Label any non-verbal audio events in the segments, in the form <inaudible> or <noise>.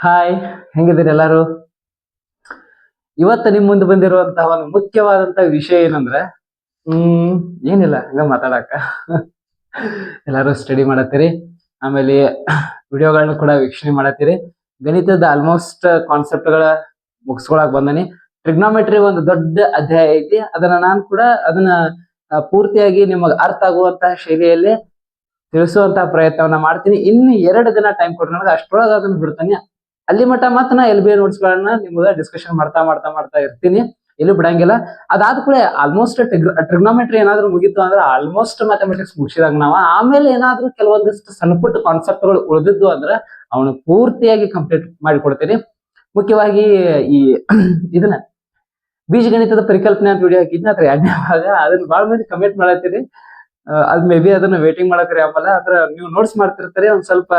Hi ಹೆಂಗಿದ್ದೀರಿ ಎಲ್ಲಾರು? ಇವತ್ತು ನಿಮ್ ಮುಂದೆ ಬಂದಿರುವಂತಹ ಒಂದು ಮುಖ್ಯವಾದಂತ ವಿಷಯ ಏನಂದ್ರೆ, ಹ್ಮ್, ಏನಿಲ್ಲ, ಹಂಗ ಮಾತಾಡಕ ಎಲ್ಲಾರು ಸ್ಟಡಿ ಮಾಡತ್ತೀರಿ, ಆಮೇಲೆ ವಿಡಿಯೋಗಳನ್ನ ಕೂಡ ವೀಕ್ಷಣೆ ಮಾಡತ್ತೀರಿ. ಗಣಿತದ ಆಲ್ಮೋಸ್ಟ್ ಕಾನ್ಸೆಪ್ಟ್ಗಳ ಮುಗಿಸ್ಕೊಳಕ್ ಬಂದನಿ. ಟ್ರಿಗ್ನೋಮೆಟ್ರಿ ಒಂದು ದೊಡ್ಡ ಅಧ್ಯಾಯ ಐತಿ, ಅದನ್ನ ನಾನು ಕೂಡ ಅದನ್ನ ಪೂರ್ತಿಯಾಗಿ ನಿಮಗೆ ಅರ್ಥ ಆಗುವಂತಹ ಶೈಲಿಯಲ್ಲಿ ತಿಳಿಸುವಂತಹ ಪ್ರಯತ್ನವನ್ನ ಮಾಡ್ತೀನಿ. ಇನ್ನು ಎರಡು ದಿನ ಟೈಮ್ ಕೊಟ್ಟು ನನಗೆ ಅಷ್ಟರೊಳಗೆ ಅದನ್ನ ಬಿಡ್ತೀನಿ. ಅಲ್ಲಿ ಮಟ್ಟ ಮತ್ತೆ ನಾ ಎಲ್ ಬಿ ನೋಟ್ಸ್ ಗಳನ್ನ ನಿಮ್ಗೆ ಡಿಸ್ಕಷನ್ ಮಾಡ್ತಾ ಮಾಡ್ತಾ ಮಾಡ್ತಾ ಇರ್ತೀನಿ. ಎಲ್ಲೂ ಬಿಡಂಗಿಲ್ಲ. ಅದಾದ ಕೂಡ ಆಲ್ಮೋಸ್ಟ್ ಟ್ರಿಗ್ನೋಮೆಟ್ರಿ ಏನಾದ್ರು ಮುಗಿತು ಅಂದ್ರೆ ಆಲ್ಮೋಸ್ಟ್ ಮ್ಯಾಥಮೆಟಿಕ್ಸ್ ಮುಗಿಸಿದಾಗ ನಾವು. ಆಮೇಲೆ ಏನಾದ್ರು ಕೆಲವೊಂದಿಷ್ಟು ಸಣ್ಣ ಪುಟ್ಟ ಕಾನ್ಸೆಪ್ಟ್ಗಳು ಉಳಿದಿದ್ದು ಅಂದ್ರೆ ಅವನು ಪೂರ್ತಿಯಾಗಿ ಕಂಪ್ಲೀಟ್ ಮಾಡಿಕೊಡ್ತೀನಿ. ಮುಖ್ಯವಾಗಿ ಈ <clears throat> ಇದನ್ನ ಬೀಜಗಣಿತದ ಪರಿಕಲ್ಪನೆ ಅಂತ ವಿಡಿಯೋ ಹಾಕಿದ್ನ, ಅದ್ರ ಎರಡನೇ ಭಾಗ. ಅದನ್ನ ಬಹಳ ಮಂದಿ ಕಮೆಂಟ್ ಮಾಡತ್ತೀರಿ. ಅದ್ ಮೇ ಬಿ ಅದನ್ನ ವೇಟಿಂಗ್ ಮಾಡಕ್ರಿ ಆಮೇಲೆ ಅದ್ರ ನೀವು ನೋಟ್ಸ್ ಮಾಡ್ತಿರ್ತಾರೆ. ಒಂದ್ ಸ್ವಲ್ಪ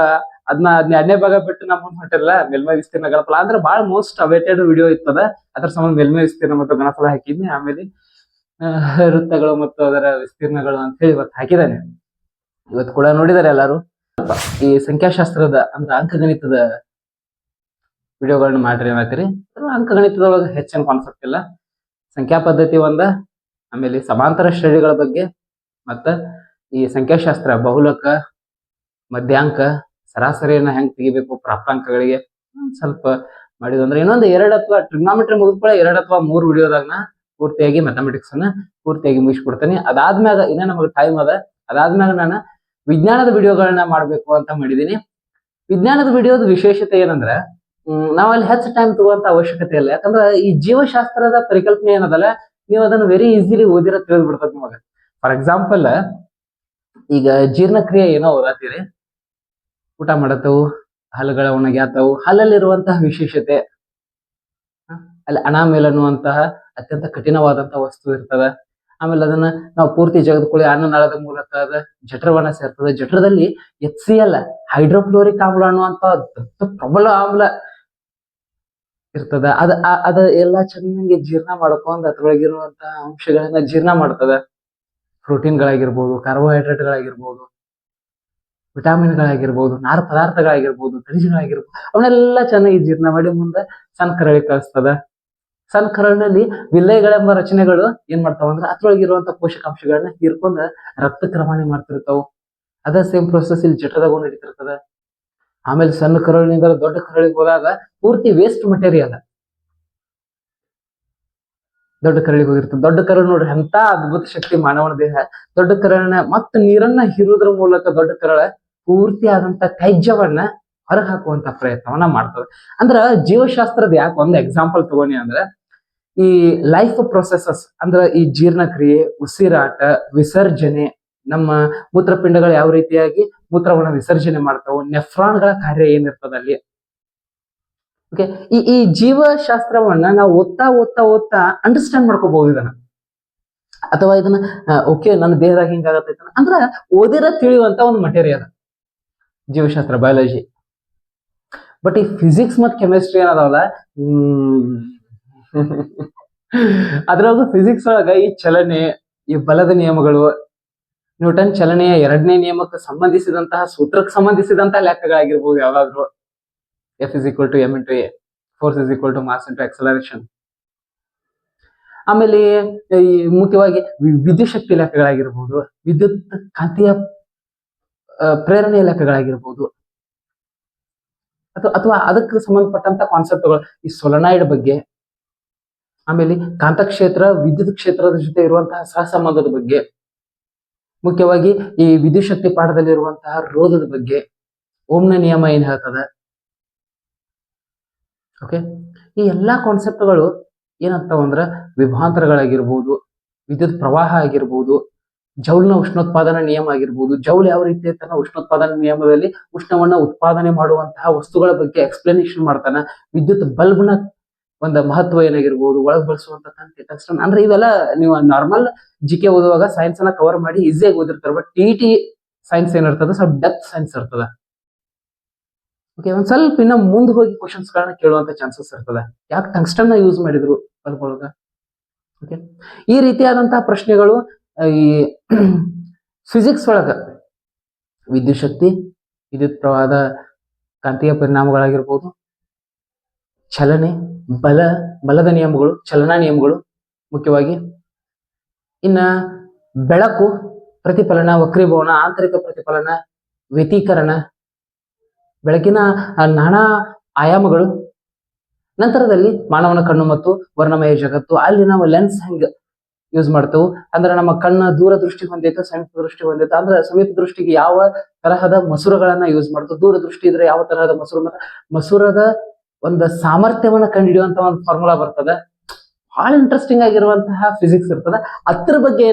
ಅದನ್ನ ಅದ್ನ ಎರಡನೇ ಭಾಗ ಬಿಟ್ಟು ನಮ್ಮ ಮುಂದೆ ಹೊಂಟಿರಲ್ಲ ಮೇಲ್ಮೈ ವಿಸ್ತೀರ್ಣ ಗಣಫಲ. ಅಂದ್ರೆ ಬಹಳ ಮೋಸ್ಟ್ ಅವೇಟೆಡ್ ವಿಡಿಯೋ ಇರ್ತದ ಅದ್ರ ಸಂಬಂಧ ಮೇಲ್ಮೈ ವಿಸ್ತೀರ್ಣ ಮತ್ತು ಗಣಫಲ ಹಾಕಿದ್ನಿ. ಆಮೇಲೆ ವೃತ್ತಗಳು ಮತ್ತು ಅದರ ವಿಸ್ತೀರ್ಣಗಳು ಅಂತ ಹೇಳಿ ಇವತ್ತು ಹಾಕಿದ್ದಾನೆ ಇವತ್ತು ಕೂಡ ನೋಡಿದಾರೆ ಎಲ್ಲಾರು. ಈ ಸಂಖ್ಯಾಶಾಸ್ತ್ರದ ಅಂದ್ರೆ ಅಂಕಗಣಿತದ ವಿಡಿಯೋಗಳನ್ನ ಮಾಡ್ರಿ ಏನಾಯ್ತಿರಿ ಅಂಕಗಣಿತದೊಳಗೆ ಹೆಚ್ಚಿನ ಕಾನ್ಸೆಪ್ಟ್ ಇಲ್ಲ. ಸಂಖ್ಯಾ ಪದ್ಧತಿ ಒಂದ, ಆಮೇಲೆ ಸಮಾಂತರ ಶ್ರೇಣಿಗಳ ಬಗ್ಗೆ, ಮತ್ತ ಈ ಸಂಖ್ಯಾಶಾಸ್ತ್ರ, ಬಹುಲಕ, ಮಧ್ಯಾಂಕ ಸರಾಸರಿಯನ್ನ ಹೆಂಗ್ ತೆಗಿಬೇಕು? ಪ್ರಾಪ್ತಾಂಕಗಳಿಗೆ ಸ್ವಲ್ಪ ಮಾಡಿದ್ವಿ. ಇನ್ನೊಂದು ಎರಡು ಅಥವಾ ಟ್ರಿಗ್ನಾಮೆಟ್ರಿ ಮುಗಿದ್ಕೊಳ್ಳೆ ಎರಡು ಅಥವಾ ಮೂರು ವಿಡಿಯೋದಾಗ ಪೂರ್ತಿಯಾಗಿ ಮ್ಯಾಥಮೆಟಿಕ್ಸ್ ಅನ್ನ ಪೂರ್ತಿಯಾಗಿ ಮುಗಿಸ್ಬಿಡ್ತೇನೆ. ಅದಾದ್ಮ್ಯಾಗ ಇನ್ನ ನಮಗೆ ಟೈಮ್ ಅದ, ಅದಾದ್ಮ್ಯಾಗ ನಾನು ವಿಜ್ಞಾನದ ವಿಡಿಯೋಗಳನ್ನ ಮಾಡ್ಬೇಕು ಅಂತ ಮಾಡಿದೀನಿ. ವಿಜ್ಞಾನದ ವಿಡಿಯೋದ ವಿಶೇಷತೆ ಏನಂದ್ರೆ ನಾವ್ ಅಲ್ಲಿ ಹೆಚ್ಚು ಟೈಮ್ ತಗೋಂತ ಅವಶ್ಯಕತೆ ಇಲ್ಲ. ಯಾಕಂದ್ರೆ ಈ ಜೀವಶಾಸ್ತ್ರದ ಪರಿಕಲ್ಪನೆ ಏನದಲ್ಲ, ನೀವು ಅದನ್ನ ವೆರಿ ಈಸಿಲಿ ಓದಿರ ತಿಳಿದ್ಬಿಡ್ತದೆ ನಿಮಗೆ. ಫಾರ್ ಎಕ್ಸಾಂಪಲ್ ಈಗ ಜೀರ್ಣಕ್ರಿಯೆ ಏನೋ ಓದತ್ತೀರಿ ಊಟ ಮಾಡತ್ತವು ಹಲ್ಲುಗಳ ಒಣಗ್ಯಾತವು ಹಲ್ಲಲ್ಲಿರುವಂತಹ ವಿಶೇಷತೆ? ಅಲ್ಲಿ ಅನಾಮೇಲ್ ಅನ್ನುವಂತಹ ಅತ್ಯಂತ ಕಠಿಣವಾದಂತಹ ವಸ್ತು ಇರ್ತದ. ಆಮೇಲೆ ಅದನ್ನ ನಾವು ಪೂರ್ತಿ ಜಗದ್ಕೊಳ್ಳಿ ಅನ್ನನಾಳದ ಮೂಲಕ ಅದ, ಜಠರವನ್ನ ಸೇರ್ತದೆ. ಜಠರದಲ್ಲಿ ಎಚ್ ಸಿ ಎಲ್ ಹೈಡ್ರೋಕ್ಲೋರಿಕ್ ಆಮ್ಲ ಅನ್ನುವಂತ ದೊಡ್ಡ ಪ್ರಬಲ ಆಮ್ಲ ಇರ್ತದ. ಅದ ಅದ ಎಲ್ಲಾ ಚೆನ್ನಾಗಿ ಜೀರ್ಣ ಮಾಡ್ಕೊಂಡ್ ಅದ್ರೊಳಗಿರುವಂತಹ ಅಂಶಗಳನ್ನ ಜೀರ್ಣ ಮಾಡ್ತದ. ಪ್ರೋಟೀನ್ಗಳಾಗಿರ್ಬೋದು ಕಾರ್ಬೋಹೈಡ್ರೇಟ್ಗಳಾಗಿರ್ಬೋದು ವಿಟಾಮಿನ್ಗಳಾಗಿರ್ಬೋದು, ನಾರು ಪದಾರ್ಥಗಳಾಗಿರ್ಬೋದು, ಖನಿಜಗಳಾಗಿರ್ಬೋದು, ಅವನ್ನೆಲ್ಲ ಚೆನ್ನಾಗಿ ಜೀರ್ಣ ಮಾಡಿ ಮುಂದೆ ಸಣ್ಣ ಕರಳಿ ಕಳಿಸ್ತದ. ಸಣ್ಣ ಕರಳಿನಲ್ಲಿ ರಚನೆಗಳು ಏನ್ ಮಾಡ್ತಾವ ಅಂದ್ರೆ ಅದ್ರೊಳಗಿರುವಂತ ಪೋಷಕಾಂಶಗಳನ್ನ ಹೀರ್ಕೊಂಡು ರಕ್ತ ಕ್ರಮಾಣಿ ಮಾಡ್ತಿರ್ತಾವ. ಅದ ಸೇಮ್ ಪ್ರೊಸೆಸ್ ಇಲ್ಲಿ ಜಠರದಾಗ ನಡೀತಿರ್ತದ. ಆಮೇಲೆ ಸಣ್ಣ ಕರಳಿನಿಂದ ದೊಡ್ಡ ಕರಳಿಗೆ ಹೋದಾಗ ಪೂರ್ತಿ ವೇಸ್ಟ್ ಮಟೀರಿಯಲ್ ದೊಡ್ಡ ಕರಳಿಗೆ ಹೋಗಿರ್ತದೆ. ದೊಡ್ಡ ಕರಳು ನೋಡ್ರಿ ಎಂತ ಅದ್ಭುತ ಶಕ್ತಿ ಮಾನವನ ದೇಹ. ದೊಡ್ಡ ಕರಳನ್ನ ಮತ್ತ ನೀರನ್ನ ಹೀರೋದ್ರ ಮೂಲಕ ದೊಡ್ಡ ಕರಳ ಪೂರ್ತಿ ಆದಂತ ತ್ಯಾಜ್ಯವನ್ನ ಹೊರಗೆ ಹಾಕುವಂತ ಪ್ರಯತ್ನವನ್ನ ಮಾಡ್ತದೆ. ಅಂದ್ರ ಜೀವಶಾಸ್ತ್ರದ ಯಾಕೆ ಒಂದು ಎಕ್ಸಾಂಪಲ್ ತಗೋನಿ ಅಂದ್ರೆ, ಈ ಲೈಫ್ ಪ್ರೊಸೆಸಸ್ ಅಂದ್ರ ಈ ಜೀರ್ಣಕ್ರಿಯೆ, ಉಸಿರಾಟ, ವಿಸರ್ಜನೆ, ನಮ್ಮ ಮೂತ್ರಪಿಂಡಗಳು ಯಾವ ರೀತಿಯಾಗಿ ಮೂತ್ರವನ್ನ ವಿಸರ್ಜನೆ ಮಾಡ್ತಾವು ನೆಫ್ರಾನ್ಗಳ ಕಾರ್ಯ ಏನಿರ್ತದ ಅಲ್ಲಿ. ಓಕೆ ಈ ಈ ಜೀವಶಾಸ್ತ್ರವನ್ನ ನಾವು ಓದ್ತಾ ಓದ್ತಾ ಓದ್ತಾ ಅಂಡರ್ಸ್ಟ್ಯಾಂಡ್ ಮಾಡ್ಕೋಬಹುದು ಇದನ್ನ. ಅಥವಾ ಇದನ್ನ ಓಕೆ ನನ್ನ ದೇಹದಾಗ ಹಿಂಗಾಗತ್ತೈತ ಅಂದ್ರ ಓದಿರ ತಿಳಿಯುವಂತ ಒಂದು ಮಟೀರಿಯಲ್ ಜೀವಶಾಸ್ತ್ರ ಬಯಾಲಜಿ ಬಟ್ ಈ ಫಿಸಿಕ್ಸ್ ಮತ್ತು ಕೆಮಿಸ್ಟ್ರಿ ಏನದಾವಲ್ಲ ಅದ್ರೊಳಗ ಫಿಸಿಕ್ಸ್ ಒಳಗ ಈ ಚಲನೆ, ಈ ಬಲದ ನಿಯಮಗಳು, ನ್ಯೂಟನ್ ಚಲನೆಯ ಎರಡನೇ ನಿಯಮಕ್ಕೆ ಸಂಬಂಧಿಸಿದಂತಹ, ಸೂತ್ರಕ್ಕೆ ಸಂಬಂಧಿಸಿದಂತಹ ಲೆಕ್ಕಗಳಾಗಿರ್ಬೋದು ಯಾವ್ದಾದ್ರು. F is equal to M into A force is equal to mass into acceleration ಆಮೇಲೆ ಈ ಮುಖ್ಯವಾಗಿ ವಿದ್ಯುತ್ ಶಕ್ತಿ ಲೆಕ್ಕಗಳಾಗಿರ್ಬೋದು. ವಿದ್ಯುತ್ ಕಾಂತೀಯ ಪ್ರೇರಣೆಯ ಲೆಕ್ಕಗಳಾಗಿರ್ಬೋದು. ಅಥವಾ ಅಥವಾ ಅದಕ್ಕೆ ಸಂಬಂಧಪಟ್ಟಂತ ಕಾನ್ಸೆಪ್ಟ್ಗಳು ಈ ಸೊಲನಾಯ್ಡ್ ಬಗ್ಗೆ, ಆಮೇಲೆ ಕಾಂತಕ್ಷೇತ್ರ, ವಿದ್ಯುತ್ ಕ್ಷೇತ್ರದ ಜೊತೆ ಇರುವಂತಹ ಸಹಸಂಬಂಧದ ಬಗ್ಗೆ, ಮುಖ್ಯವಾಗಿ ಈ ವಿದ್ಯುತ್ ಶಕ್ತಿ ಪಾಠದಲ್ಲಿ ಇರುವಂತಹ ರೋಧದ ಬಗ್ಗೆ, ಓಮ್ನ ನಿಯಮ ಏನ್ ಹೇಳ್ತದ? ಓಕೆ ಈ ಎಲ್ಲಾ ಕಾನ್ಸೆಪ್ಟ್ಗಳು ಏನಂತವಂದ್ರ ವಿಭಾಂತರಗಳಾಗಿರ್ಬೋದು ವಿದ್ಯುತ್ ಪ್ರವಾಹ ಆಗಿರ್ಬೋದು ಜೌಲ್ನ ಉಷ್ಣೋತ್ಪಾದನಾ ನಿಯಮ ಆಗಿರ್ಬೋದು, ಜೌಲ್ ಯಾವ ರೀತಿ ತನ್ನ ಉಷ್ಣೋತ್ಪಾದನಾ ನಿಯಮದಲ್ಲಿ ಉಷ್ಣವನ್ನ ಉತ್ಪಾದನೆ ಮಾಡುವಂತಹ ವಸ್ತುಗಳ ಬಗ್ಗೆ ಎಕ್ಸ್ಪ್ಲನೇಷನ್ ಮಾಡ್ತಾನ, ವಿದ್ಯುತ್ ಬಲ್ಬ್ನ ಒಂದು ಮಹತ್ವ ಏನಾಗಿರ್ಬೋದು, ಒಳಗ್ ಬಳಸುವಂತ ಟಂಗ್ಸ್ಟನ್ ಅಂದ್ರೆ ಇವೆಲ್ಲ ನೀವು ನಾರ್ಮಲ್ ಜಿ ಕೆ ಓದುವಾಗ ಸೈನ್ಸ್ ಅನ್ನ ಕವರ್ ಮಾಡಿ ಈಸಿಯಾಗಿ ಓದಿರ್ತಾರೆ ಬಟ್ ಟಿ ಟಿ ಸೈನ್ಸ್ ಏನಿರ್ತದೆ, ಸ್ವಲ್ಪ ಡೆಪ್ತ್ ಸೈನ್ಸ್ ಇರ್ತದ. ಓಕೆ ಒಂದ್ ಸ್ವಲ್ಪ ಇನ್ನ ಮುಂದೆ ಹೋಗಿ ಕ್ವಶನ್ಸ್ ಗಳನ್ನ ಕೇಳುವಂತ ಚಾನ್ಸಸ್ ಇರ್ತದೆ. ಯಾಕೆ ಟಂಗ್ಸ್ಟನ್ ಯೂಸ್ ಮಾಡಿದ್ರು ಬಲ್ಬ್ ಒಳಗ ಓಕೆ ಈ ರೀತಿಯಾದಂತಹ ಪ್ರಶ್ನೆಗಳು ಈ ಫಿಸಿಕ್ಸ್ ಒಳಗ ವಿದ್ಯುತ್ ಶಕ್ತಿ, ವಿದ್ಯುತ್ ಪ್ರವಾಹದ ಕಾಂತೀಯ ಪರಿಣಾಮಗಳಾಗಿರ್ಬೋದು, ಚಲನೆ, ಬಲ, ಬಲದ ನಿಯಮಗಳು, ಚಲನಾ ನಿಯಮಗಳು ಮುಖ್ಯವಾಗಿ. ಇನ್ನ ಬೆಳಕು ಪ್ರತಿಫಲನ, ವಕ್ರೀಭವನ, ಆಂತರಿಕ ಪ್ರತಿಫಲನ, ವ್ಯತೀಕರಣ, ಬೆಳಕಿನ ನಾನಾ ಆಯಾಮಗಳು. ನಂತರದಲ್ಲಿ ಮಾನವನ ಕಣ್ಣು ಮತ್ತು ವರ್ಣಮಯ ಜಗತ್ತು ಅಲ್ಲಿ ನಾವು ಲೆನ್ಸ್ ಹೆಂಗ್ ಯೂಸ್ ಮಾಡ್ತೇವೆ. ಅಂದ್ರೆ ನಮ್ಮ ಕಣ್ಣ ದೂರ ದೃಷ್ಟಿ ಹೊಂದೈತೆ, ಸಮೀಪ ದೃಷ್ಟಿ ಹೊಂದೈತೆ. ಅಂದ್ರೆ ಸಮೀಪ ದೃಷ್ಟಿಗೆ ಯಾವ ತರಹದ ಮಸೂರಗಳನ್ನ ಯೂಸ್ ಮಾಡ್ತೇವೆ. ದೂರ ದೃಷ್ಟಿ ಇದ್ರೆ ಯಾವ ತರಹದ ಮಸೂರ ಮಸೂರದ ಒಂದು ಸಾಮರ್ಥ್ಯವನ್ನ ಕಂಡುಹಿಡಿಯುವಂತ ಒಂದು ಫಾರ್ಮುಲಾ ಬರ್ತದೆ. ಬಹಳ ಇಂಟ್ರೆಸ್ಟಿಂಗ್ ಆಗಿರುವಂತಹ ಫಿಸಿಕ್ಸ್ ಇರ್ತದೆ. ಅದ್ರ ಬಗ್ಗೆ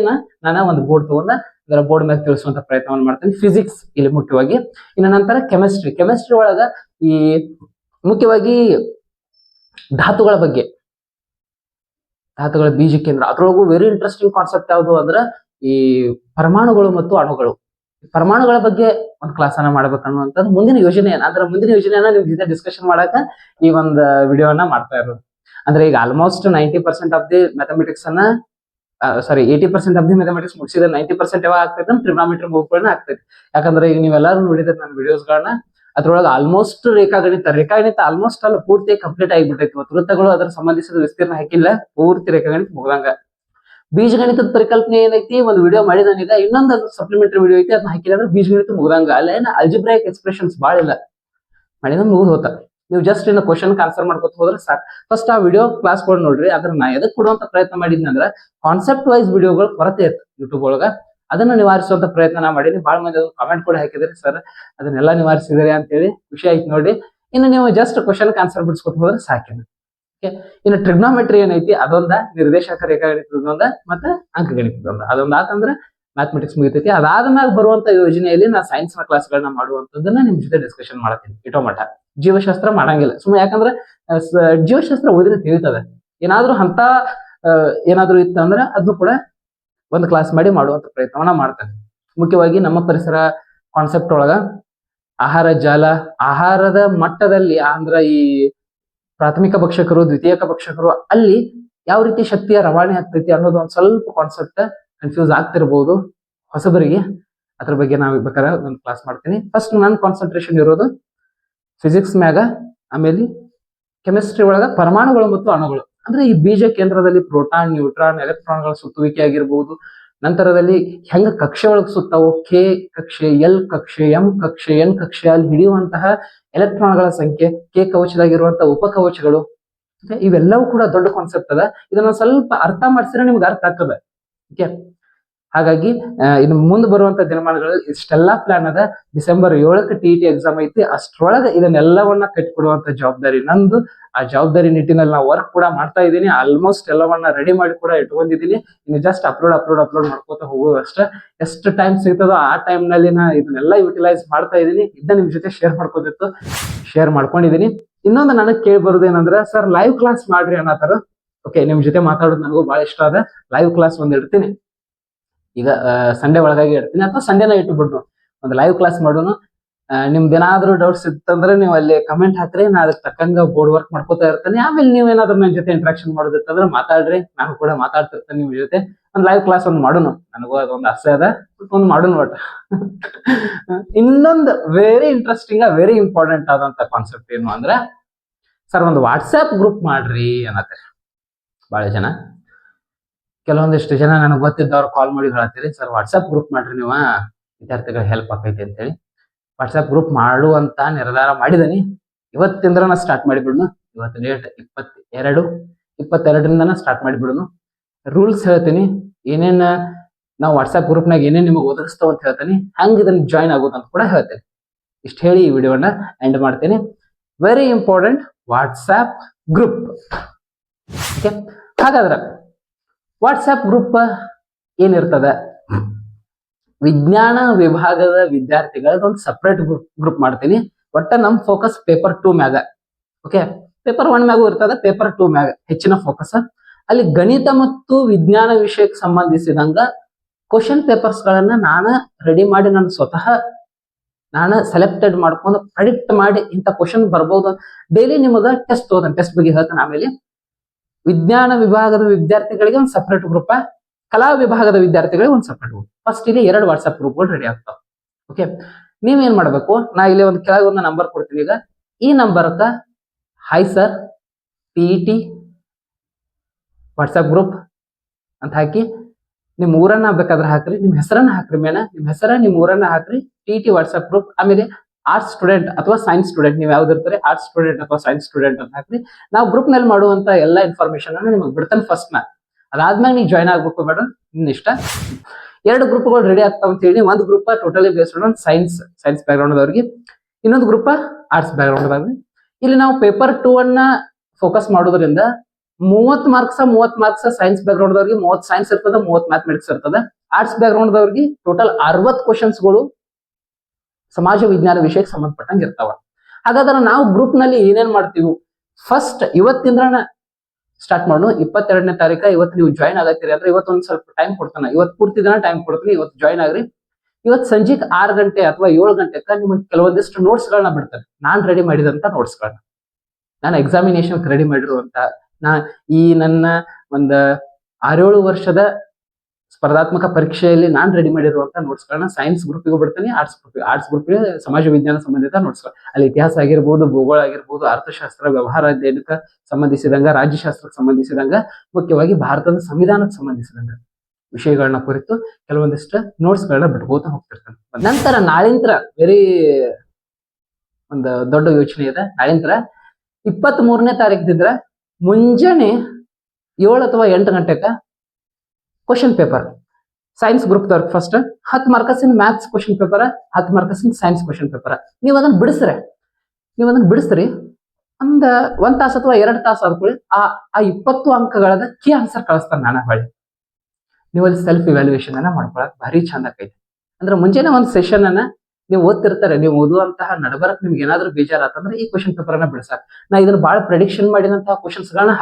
ನಾನು ಒಂದು ಬೋರ್ಡ್ ತಗೊಂಡ ಅದರ ಬೋರ್ಡ್ ಮೇಲೆ ತಿಳಿಸುವಂತ ಪ್ರಯತ್ನವನ್ನು ಮಾಡ್ತೀನಿ. ಫಿಸಿಕ್ಸ್ ಇಲ್ಲಿ ಮುಖ್ಯವಾಗಿ. ಇನ್ನು ನಂತರ ಕೆಮಿಸ್ಟ್ರಿ ಕೆಮಿಸ್ಟ್ರಿ ಒಳಗ ಈ ಮುಖ್ಯವಾಗಿ ಧಾತುಗಳ ಬಗ್ಗೆ. ಧಾತುಗಳ ಬೀಜ ಕೇಂದ್ರ. ಅದ್ರೊಳಗು ವೆರಿ ಇಂಟ್ರೆಸ್ಟಿಂಗ್ ಕಾನ್ಸೆಪ್ಟ್ ಯಾವುದು ಅಂದ್ರೆ ಈ ಪರಮಾಣುಗಳು ಮತ್ತು ಅಣುಗಳು. ಪರಮಾಣುಗಳ ಬಗ್ಗೆ ಒಂದು ಕ್ಲಾಸ್ ಅನ್ನ ಮಾಡ್ಬೇಕನ್ನುವಂಥದ್ದು ಮುಂದಿನ ಯೋಜನೆ ಅದರ ಮುಂದಿನ ಯೋಜನೆಯನ್ನ ನಿಮ್ ಜೊತೆ ಡಿಸ್ಕಷನ್ ಮಾಡಾಕ ಈ ಒಂದು ವಿಡಿಯೋನ ಮಾಡ್ತಾ ಇರೋದು. ಅಂದ್ರೆ ಈಗ almost ninety percent of the mathematics ಅನ್ನ sorry eighty percent of the mathematics ಮುಗಿಸಿದ್ರೆ ninety percent ಯಾವಾಗ ಆಗ್ತೈತೆ? ಟ್ರಿಗ್ನಾಮೆಟ್ರಿ ಮುಗ್ಗಳನ್ನ ಆಗ್ತೈತಿ. ಯಾಕಂದ್ರೆ ಈಗ ನೀವೆಲ್ಲರೂ ನೋಡಿದ್ರೆ ನನ್ನ ವಿಡಿಯೋಸ್ಗಳನ್ನ ಅದ್ರೊಳಗೆ ಆಲ್ಮೋಸ್ಟ್ ರೇಖಾಗಣಿತ ರೇಖಾಗಣಿತ ಆಲ್ಮೋಸ್ಟ್ ಅಲ್ಲ ಪೂರ್ತಿ ಕಂಪ್ಲೀಟ್ ಆಗಿಬಿಟ್ಟೈತಿ ವೃತ್ತಗಳು ಅದರ ಸಂಬಂಧಿಸಿದ ವಿಸ್ತೀರ್ಣ ಹಾಕಿಲ್ಲ, ಪೂರ್ತಿ ರೇಖಾಗಣಿತ ಮುಗ್ದಂಗ. ಬೀಜಗಣಿತದ ಪರಿಕಲ್ಪನೆ ಏನೈತಿ? ಒಂದು ವಿಡಿಯೋ ಮಾಡಿದಾನೀಗ ಇನ್ನೊಂದು ಸಪ್ಲಿಮೆಂಟರಿ ವಿಡಿಯೋ ಐತಿ ಅದನ್ನ ಹಾಕಿಲ್ಲ ಅಂದ್ರೆ ಬೀಜಗಣಿತ ಮುಗ್ದಂಗ. ಅಲ್ಲೇನ ಅಲ್ಜಿಬ್ರಾಯಿಕ್ ಎಕ್ಸ್ಪ್ರೆಷನ್ಸ್ ಭಾಳ ಇಲ್ಲ. ಮಾಡಿದ ಮುಗಿದು ಹೋತ. ನೀವು ಜಸ್ಟ್ ಇನ್ನು ಕ್ವಶನ್ ಆನ್ಸರ್ ಮಾಡ್ಕೊತ ಹೋದ್ರೆ ಸಾಕು. ಫಸ್ಟ್ ಆ ವಿಡಿಯೋ ಕ್ಲಾಸ್ಗಳು ನೋಡ್ರಿ. ಅದ್ರ ನಾ ಎದಕ್ ಕೊಡುವಂತ ಪ್ರಯತ್ನ ಮಾಡಿದ್ನಂದ್ರ ಕಾನ್ಸೆಪ್ಟ್ ವೈಸ್ ವಿಡಿಯೋಗಳು ಕೊರತೆ ಇತ್ತು ಯೂಟ್ಯೂಬ್ ಒಳಗ. ಅದನ್ನ ನಿವಾರಿಸುವಂತ ಪ್ರಯತ್ನ ಮಾಡಿದ್ರಿ ಬಹಳ ಮಂದಿ ಕಾಮೆಂಟ್ ಕೂಡ ಹಾಕಿದ್ರಿ ಸರ್, ಅದನ್ನೆಲ್ಲ ಅಂತ ಹೇಳಿ ಖುಷಿ ಆಯ್ತು ನೋಡಿ. ಇನ್ನು ನೀವು ಜಸ್ಟ್ ಕ್ವಶನ್ ಆನ್ಸರ್ ಬಿಡಿಸ್ಕೊತ ಹೋದ್ರೆ ಸಾಕಿನ. ಓಕೆ ಇನ್ನು ಟ್ರಿಗ್ನೋಮೆಟ್ರಿ ಏನೈತಿ, ಅದೊಂದ ನಿರ್ದೇಶಕ ರೇಖಾಗಣಿತದೊಂದ ಮತ್ತೆ ಅಂಕಗಣಿತದೊಂದ ಅದೊಂದ ಆತಂದ್ರೆ ಮ್ಯಾಥಮೆಟಿಕ್ಸ್ ಮುಗಿತೈತಿ. ಮ್ಯಾಗ ಬರುವಂತ ಯೋಜನೆಯಲ್ಲಿ ನಾ ಸೈನ್ಸ್ನ ಕ್ಲಾಸ್ಗಳನ್ನ ಮಾಡುವಂತದನ್ನ ನಿಮ್ ಜೊತೆ ಡಿಸ್ಕಷನ್ ಮಾಡ್ತೀನಿ ಇಟೋ ಮಠ. ಜೀವಶಾಸ್ತ್ರ ಮಾಡಂಗಿಲ್ಲ. ಸುಮ್ಮನೆ ಯಾಕಂದ್ರೆ ಜೀವಶಾಸ್ತ್ರ ಓದಿದ್ರೆ ತಿಳಿತದೆ. ಏನಾದ್ರೂ ಅಂತ ಏನಾದ್ರೂ ಇತ್ತಂದ್ರೆ ಅದನ್ನು ಕೂಡ ಒಂದು ಕ್ಲಾಸ್ ಮಾಡಿ ಮಾಡುವಂತ ಪ್ರಯತ್ನವನ್ನ ಮಾಡ್ತೇನೆ ಮುಖ್ಯವಾಗಿ ನಮ್ಮ ಪರಿಸರ ಕಾನ್ಸೆಪ್ಟ್ ಒಳಗ ಆಹಾರ, ಜಾಲ, ಆಹಾರದ ಮಟ್ಟದಲ್ಲಿ ಅಂದ್ರ ಈ ಪ್ರಾಥಮಿಕ ಭಕ್ಷಕರು ದ್ವಿತೀಯಕ ಭಕ್ಷಕರು ಅಲ್ಲಿ ಯಾವ ರೀತಿ ಶಕ್ತಿಯ ರವಾನೆ ಆಗ್ತೈತಿ ಅನ್ನೋದು ಒಂದ್ ಸ್ವಲ್ಪ ಕಾನ್ಸೆಪ್ಟ್ ಕನ್ಫ್ಯೂಸ್ ಆಗ್ತಿರ್ಬೋದು ಹೊಸಬರಿಗೆ. ಅದ್ರ ಬಗ್ಗೆ ನಾವು ಬೇಕಾದ್ರೆ ಒಂದು ಕ್ಲಾಸ್ ಮಾಡ್ತೀನಿ. ಫಸ್ಟ್ ನನ್ನ ಕಾನ್ಸಂಟ್ರೇಷನ್ ಇರೋದು ಫಿಸಿಕ್ಸ್ ಮ್ಯಾಗ, ಆಮೇಲೆ ಕೆಮಿಸ್ಟ್ರಿ ಒಳಗ ಪರಮಾಣುಗಳು ಮತ್ತು ಅಣುಗಳು. ಅಂದ್ರೆ ಈ ಬೀಜ ಕೇಂದ್ರದಲ್ಲಿ ಪ್ರೋಟಾನ್, ನ್ಯೂಟ್ರಾನ್, ಎಲೆಕ್ಟ್ರಾನ್ಗಳ ಸುತ್ತುವಿಕೆ ಆಗಿರ್ಬೋದು. ನಂತರದಲ್ಲಿ ಹೆಂಗ ಕಕ್ಷೆ ಒಳಗೆ ಸುತ್ತವೋ ಕೆ ಕಕ್ಷೆ ಎಲ್ ಕಕ್ಷೆ ಎಂ ಕಕ್ಷೆ ಎನ್ ಕಕ್ಷೆ ಅಲ್ಲಿ ಹಿಡಿಯುವಂತಹ ಎಲೆಕ್ಟ್ರಾನ್ಗಳ ಸಂಖ್ಯೆ ಕೆ ಕವಚದಾಗಿರುವಂತಹ ಉಪಕವಚಗಳು ಇವೆಲ್ಲವೂ ಕೂಡ ದೊಡ್ಡ ಕಾನ್ಸೆಪ್ಟ್ ಅದ. ಇದನ್ನ ಸ್ವಲ್ಪ ಅರ್ಥ ಮಾಡಿಸಿದ್ರೆ ನಿಮ್ಗೆ ಅರ್ಥ ಆಗ್ತದೆ. ಓಕೆ ಹಾಗಾಗಿ ಇನ್ನು ಮುಂದೆ ಬರುವಂತ ದಿನಮಾನಗಳಲ್ಲಿ ಇಷ್ಟೆಲ್ಲಾ ಪ್ಲಾನ್ ಅದ. ಡಿಸೆಂಬರ್ ಏಳಕ್ಕೆ ಟಿ ಟಿ ಎಕ್ಸಾಮ್ ಐತಿ. ಅಷ್ಟರೊಳಗೆ ಇದನ್ನೆಲ್ಲವನ್ನ ಕಟ್ಟಿಕೊಡುವಂತ ಜವಾಬ್ದಾರಿ ನಂದು. ಆ ಜವಾಬ್ದಾರಿ ನಿಟ್ಟಿನಲ್ಲಿ ನಾವು ವರ್ಕ್ ಕೂಡ ಮಾಡ್ತಾ ಇದ್ದೀನಿ. ಆಲ್ಮೋಸ್ಟ್ ಎಲ್ಲವನ್ನ ರೆಡಿ ಮಾಡಿ ಕೂಡ ಇಟ್ಕೊಂಡಿದ್ದೀನಿ. ಇನ್ನು ಜಸ್ಟ್ ಅಪ್ಲೋಡ್ ಅಪ್ಲೋಡ್ ಅಪ್ಲೋಡ್ ಮಾಡ್ಕೋತಾ ಹೋಗೋದು ಅಷ್ಟೇ ಎಷ್ಟು ಟೈಮ್ ಸಿಗ್ತದೋ ಆ ಟೈಮ್ನಲ್ಲಿ ನಾ ಇದನ್ನೆಲ್ಲ ಯುಟಿಲೈಸ್ ಮಾಡ್ತಾ ಇದ್ದೀನಿ. ಇದನ್ನ ನಿಮ್ ಜೊತೆ ಶೇರ್ ಮಾಡ್ಕೋದಿತ್ತು ಶೇರ್ ಮಾಡ್ಕೊಂಡಿದ್ದೀನಿ. ಇನ್ನೊಂದು ನನಗೆ ಕೇಳಿ ಏನಂದ್ರೆ ಸರ್ ಲೈವ್ ಕ್ಲಾಸ್ ಮಾಡ್ರಿ ಅನ್ನತಾರ ಓಕೆ ನಿಮ್ ಜೊತೆ ಮಾತಾಡೋದು ನನಗೂ ಬಹಳ ಇಷ್ಟ ಅದ ಲೈವ್ ಕ್ಲಾಸ್ ಒಂದ್ ಇಡ್ತೀನಿ. ಈಗ ಸಂಡೇ ಒಳಗಾಗಿ ಇಡ್ತೀನಿ ಅಥವಾ ಸಂಡೇನ ಇಟ್ಬಿಟ್ಟು ಒಂದು ಲೈವ್ ಕ್ಲಾಸ್ ಮಾಡೋನು. ಆ, ನಿಮ್ದು ಏನಾದ್ರು ಡೌಟ್ಸ್ ಇತ್ತಂದ್ರೆ ನೀವು ಅಲ್ಲಿ ಕಮೆಂಟ್ ಹಾಕ್ರಿ ನಾ ಅದಕ್ಕೆ ತಕ್ಕಂಗ ಬೋರ್ಡ್ ವರ್ಕ್ ಮಾಡ್ಕೋತಾ ಇರ್ತಾನೆ. ಆಮೇಲೆ ನೀವು ಏನಾದರೂ ನನ್ನ ಜೊತೆ ಇಂಟ್ರಾಕ್ಷನ್ ಮಾಡೋದಿತ್ತಂದ್ರೆ ಮಾತಾಡ್ರಿ ನಾನು ಕೂಡ ಮಾತಾಡ್ತಿರ್ತೇನೆ ನಿಮ್ ಜೊತೆ. ಒಂದು ಲೈವ್ ಕ್ಲಾಸ್ ಒಂದು ಮಾಡೋನು. ನನಗೂ ಅದೊಂದು ಆಸೆ ಅದ ಒಂದು ಮಾಡೋಣ ಒಟ್ಟ. ಇನ್ನೊಂದು ವೆರಿ ಇಂಟ್ರೆಸ್ಟಿಂಗ್ ವೆರಿ ಇಂಪಾರ್ಟೆಂಟ್ ಆದಂತ ಕಾನ್ಸೆಪ್ಟ್ ಏನು ಅಂದ್ರೆ ಸರ್ ಒಂದು ವಾಟ್ಸ್ಆ್ಯಪ್ ಗ್ರೂಪ್ ಮಾಡ್ರಿ ಅನ್ನತ್ತೆ. ಬಹಳ ಜನ. ಕೆಲವೊಂದಿಷ್ಟು ಜನ ನನಗೆ ಗೊತ್ತಿದ್ದವ್ರು ಕಾಲ್ ಮಾಡಿ ಹೇಳತ್ತೀರಿ. ಸರ್ ವಾಟ್ಸಪ್ ಗ್ರೂಪ್ ಮಾಡ್ರಿ ನೀವು. ವಿದ್ಯಾರ್ಥಿಗಳ ಹೆಲ್ಪ್ ಆಕೈತಿ ಅಂತೇಳಿ. ವಾಟ್ಸಪ್ ಗ್ರೂಪ್ ಮಾಡುವಂತ ನಿರ್ಧಾರ ಮಾಡಿದನಿ. ಇವತ್ತಿಂದ್ರ ಸ್ಟಾರ್ಟ್ ಮಾಡಿಬಿಡ್ನು. ಇವತ್ತು ಡೇಟ್ ಇಪ್ಪತ್ ಎರಡು ಇಪ್ಪತ್ತೆರಡರಿಂದನ ಸ್ಟಾರ್ಟ್ ಮಾಡಿಬಿಡುನು. ರೂಲ್ಸ್ ಹೇಳ್ತೀನಿ. ಏನೇನ್ ನಾವು ವಾಟ್ಸಪ್ ಗ್ರೂಪ್ನಾಗ ಏನೇನು ನಿಮಗೆ ಒದಗಿಸ್ತೋ ಅಂತ ಹೇಳ್ತೀನಿ. ಹಂಗೆ ಇದನ್ನ ಜಾಯ್ನ್ ಆಗೋದು ಅಂತ ಕೂಡ ಹೇಳ್ತೇನೆ. ಇಷ್ಟು ಹೇಳಿ ಈ ವಿಡಿಯೋನ ಎಂಡ್ ಮಾಡ್ತೀನಿ. Very important WhatsApp group okay ಹಾಗಾದ್ರೆ ವಾಟ್ಸ್ಆಪ್ ಗ್ರೂಪ್ ಏನಿರ್ತದ? ವಿಜ್ಞಾನ ವಿಭಾಗದ ವಿದ್ಯಾರ್ಥಿಗಳದೊಂದು ಒಂದು ಸಪ್ರೇಟ್ ಗ್ರೂಪ್ ಗ್ರೂಪ್ ಮಾಡ್ತೀನಿ. ಒಟ್ಟ ನಮ್ ಫೋಕಸ್ ಪೇಪರ್ ಟೂ ಮ್ಯಾಗ. ಓಕೆ ಪೇಪರ್ ಒನ್ ಮ್ಯಾಗೂ ಇರ್ತದ ಪೇಪರ್ ಟೂ ಮ್ಯಾಗ. ಹೆಚ್ಚಿನ ಫೋಕಸ್ ಅಲ್ಲಿ ಗಣಿತ ಮತ್ತು ವಿಜ್ಞಾನ ವಿಷಯಕ್ಕೆ ಸಂಬಂಧಿಸಿದಂಗ ಕ್ವಶನ್ ಪೇಪರ್ಸ್ ಗಳನ್ನ ನಾನು ರೆಡಿ ಮಾಡಿ ನಾನು ಸ್ವತಃ ನಾನು ಸೆಲೆಕ್ಟೆಡ್ ಮಾಡ್ಕೊಂಡು ಪ್ರೆಡಿಕ್ಟ್ ಮಾಡಿ ಇಂಥ ಕ್ವಶನ್ ಬರ್ಬೋದು ಡೈಲಿ ನಿಮಗ ಟೆಸ್ಟ್ ಓದನ್ ಟೆಸ್ಟ್ ಬಗ್ಗೆ ಹೇಳ್ತಾನೆ ಆಮೇಲೆ. ವಿಜ್ಞಾನ ವಿಭಾಗದ ವಿದ್ಯಾರ್ಥಿಗಳಿಗೆ ಒಂದು ಸಪ್ರೇಟ್ ಗ್ರೂಪ್ ಕಲಾ ವಿಭಾಗದ ವಿದ್ಯಾರ್ಥಿಗಳಿಗೆ ಒಂದು ಸಪ್ರೇಟ್ ಗ್ರೂಪ್ ಫಸ್ಟ್ ಇಲ್ಲಿ ಎರಡು ವಾಟ್ಸ್ಆಪ್ ಗ್ರೂಪ್ಗಳು ರೆಡಿ ಆಗ್ತಾವ. ಓಕೆ ನೀವೇನ್ ಮಾಡ್ಬೇಕು? ನಾ ಇಲ್ಲಿ ಒಂದು ಕೆಳಗೆ ಒಂದು ನಂಬರ್ ಕೊಡ್ತೀನಿ ಈಗ. ಈ ನಂಬರ್ಕ hi sir P WhatsApp group ಅಂತ ಹಾಕಿ ನಿಮ್ಮ ಊರನ್ನ ಬೇಕಾದ್ರೆ ಹಾಕ್ರಿ ನಿಮ್ಮ ಹೆಸರನ್ನ ಹಾಕ್ರಿ ಮೇನ ನಿಮ್ಮ ಹೆಸರ ನಿಮ್ಮ ಊರನ್ನ ಹಾಕ್ರಿ ಟಿ ಟಿ ವಾಟ್ಸಪ್ ಗ್ರೂಪ್ ಆಮೇಲೆ ಆರ್ಟ್ಸ್ ಸ್ಟೂಡೆಂಟ್ ಅಥವಾ ಸೈನ್ಸ್ ಸ್ಟೂಡೆಂಟ್ ನೀವು ಯಾವ್ದು ಇರ್ತಾರೆ? ಆರ್ಟ್ಸ್ ಸ್ಟೂಡೆಂಟ್ ಅಥವಾ ಸೈನ್ಸ್ ಸ್ಟೂಡೆಂಟ್ ಅಂತ ಹಾಕ್ತೀನಿ ನಾವು ಗ್ರೂಪ್ನಲ್ಲಿ ಮಾಡುವಂತ ಎಲ್ಲ ಇನ್ಫಾರ್ಮೇಶನ್ ಅನ್ನು ನಿಮಗೆ ಬಿಡ್ತಾನೆ ಫಸ್ಟ್ ನಾ ಅದಾದ್ಮೇಲೆ ನೀವು ಜಾಯ್ನ್ ಆಗ್ಬೇಕು ಬೇಡ ನಿನ್ನ ಇಷ್ಟ ಎರಡು ಗ್ರೂಪ್ಗಳು ರೆಡಿ ಆಗ್ತಾವ ಅಂತ ಹೇಳಿ, ಒಂದು group totally based on science science background ಅವ್ರಿಗೆ ಇನ್ನೊಂದು ಗ್ರೂಪ್ ಆರ್ಟ್ಸ್ ಬ್ಯಾಕ್ಗ್ರೌಂಡ್ ಅವ್ರಿಗೆ ಇಲ್ಲಿ ನಾವು ಪೇಪರ್ ಟೂ ಅನ್ನ ಫೋಕಸ್ ಮಾಡೋದ್ರಿಂದ ಮೂವತ್ ಮಾರ್ಕ್ಸ್ ಮೂವತ್ ಮಾರ್ಕ್ಸ್ ಸೈನ್ಸ್ ಬ್ಯಾಕ್ಗ್ರೌಂಡ್ ದವರಿಗೆ ಮೂವತ್ ಸೈನ್ಸ್ ಇರ್ತದ ಮೂವತ್ ಮ್ಯಾಥಮೆಟಿಕ್ಸ್ ಇರ್ತದ. ಆರ್ಟ್ಸ್ ಬ್ಯಾಕ್ಗ್ರೌಂಡ್ ದವರಿಗೆ ಟೋಟಲ್ ಅರವತ್ಗಳು ಸಮಾಜ ವಿಜ್ಞಾನ ವಿಷಯಕ್ಕೆ ಸಂಬಂಧಪಟ್ಟಂಗೆ ಇರ್ತಾವ. ಹಾಗಾದ್ರೆ ನಾವು ಗ್ರೂಪ್ನಲ್ಲಿ ಏನೇನ್ ಮಾಡ್ತೀವಿ? ಫಸ್ಟ್ ಇವತ್ತಿಂದ ಸ್ಟಾರ್ಟ್ ಮಾಡೋಣ. ಇಪ್ಪತ್ತೆರಡನೇ ತಾರೀಕ ಇವತ್ತು ನೀವು ಜಾಯ್ನ್ ಆಗತ್ತೀರಿ ಅಂದ್ರೆ ಇವತ್ತು ಒಂದು ಸ್ವಲ್ಪ ಟೈಮ್ ಕೊಡ್ತಾನ. ಇವತ್ತು ಪೂರ್ತಿ ದಿನ ಟೈಮ್ ಕೊಡ್ತೀನಿ. ಇವತ್ತು ಜಾಯ್ನ್ ಆಗ್ರಿ. ಇವತ್ತು ಸಂಜೆಗೆ ಆರು ಗಂಟೆ ಅಥವಾ ಏಳು ಗಂಟೆ ನಿಮಗೆ ಕೆಲವೊಂದಿಷ್ಟು ನೋಟ್ಸ್ ಗಳನ್ನ ಬಿಡ್ತಾರೆ ನಾನ್ ರೆಡಿ ಮಾಡಿದಂತ ನೋಟ್ಸ್ ಗಳನ್ನ ನಾನು ಎಕ್ಸಾಮಿನೇಷನ್ ರೆಡಿ ಮಾಡಿರುವಂತ ನಾ ಈ ನನ್ನ ಒಂದ ಆರೇಳು ವರ್ಷದ ಸ್ಪರ್ಧಾತ್ಮಕ ಪರೀಕ್ಷೆಯಲ್ಲಿ ನಾನು ರೆಡಿ ಮಾಡಿರುವಂತಹ ನೋಟ್ಸ್ಗಳನ್ನ ಸೈನ್ಸ್ ಗ್ರೂಪಿಗೂ ಬಿಡ್ತೀನಿ ಆರ್ಟ್ಸ್ ಗ್ರೂಪ್ ಆರ್ಟ್ಸ್ ಗ್ರೂಪ್ಗೆ ಸಮಾಜ ವಿಜ್ಞಾನ ಸಂಬಂಧಿತ ನೋಟ್ಸ್ಗಳು ಅಲ್ಲಿ ಇತಿಹಾಸ ಆಗಿರ್ಬೋದು, ಭೂಗೋಳ ಆಗಿರ್ಬೋದು, ಅರ್ಥಶಾಸ್ತ್ರ, ವ್ಯವಹಾರ ಅಧ್ಯಯನಕ್ಕೆ ಸಂಬಂಧಿಸಿದಂಗ, ರಾಜ್ಯಶಾಸ್ತ್ರಕ್ಕೆ ಸಂಬಂಧಿಸಿದಂಗ, ಮುಖ್ಯವಾಗಿ ಭಾರತದ ಸಂವಿಧಾನಕ್ಕೆ ಸಂಬಂಧಿಸಿದಂಗ ವಿಷಯಗಳನ್ನ ಕುರಿತು ಕೆಲವೊಂದಿಷ್ಟು ನೋಟ್ಸ್ಗಳನ್ನ ಬಿಟ್ಕೋತಾ ಹೋಗ್ತಿರ್ತಾನೆ. ನಂತರ ನಾಳಿಂತ್ರ ವೆರಿ ಒಂದು ದೊಡ್ಡ ಯೋಚನೆ ಇದೆ. ನಾಳಿಂತ್ರ ಇಪ್ಪತ್ತ್ ಮೂರನೇ ತಾರೀಕಿದ್ರೆ ಮುಂಜಾನೆ ಏಳು ಅಥವಾ ಎಂಟು ಗಂಟೆಗೆ ಕ್ವಶನ್ ಪೇಪರ್ ಸೈನ್ಸ್ ಗ್ರೂಪ್ ದವ್ರಿಗೆ ಫಸ್ಟ್ ಹತ್ತು ಮಾರ್ಕಸಿನ ಮ್ಯಾಥ್ಸ್ ಕ್ವಶನ್ ಪೇಪರ್ ಹತ್ತು ಮಾರ್ಕಸಿನ ಸೈನ್ಸ್ ಕ್ವಶನ್ ಪೇಪರ್ ನೀವು ಅದನ್ನ ಬಿಡಿಸ್ರೆ. ನೀವು ಅದನ್ನ ಬಿಡಿಸ್ರಿ. ಒಂದ ಒಂದ್ ತಾಸು ಅಥವಾ ಎರಡು ತಾಸು ಆದ್ಕೊಳ್ಳಿ ಆ ಆ ಇಪ್ಪತ್ತು ಅಂಕಗಳದ ಕೀ ಆನ್ಸರ್ ಕಳಿಸ್ತಾರೆ ನಾನು ಹೇಳಿ ನೀವು ಅಲ್ಲಿ ಸೆಲ್ಫ್ ಇವ್ಯಾಲ್ಯೂಯೇಷನ್ ಅನ್ನ ಮಾಡ್ಕೊಳಕ್ ಭಾರಿ ಚಂದ ಆಕೈತಿ. ಅಂದ್ರೆ ಮುಂಚೆನೆ ಒಂದು ಸೆಷನ್ ಅನ್ನ ನೀವು ಓದ್ತಿರ್ತಾರೆ, ನೀವು ಓದುವಂತಹ ನಡಬರಕ್ ನಿಮ್ಗೆ ಏನಾದ್ರೂ ಬೇಜಾರಾತಂದ್ರೆ ಈ ಕ್ವಶನ್ ಪೇಪರ್ ಅನ್ನ ಬಿಡಿಸಾಕ. ನಾ ಇದನ್ನ ಬಹಳ ಪ್ರೆಡಿಕ್ಷನ್ ಮಾಡಿದಂತಹ ಕ್ವಶನ್ಸ್ ಗಳನ್ನ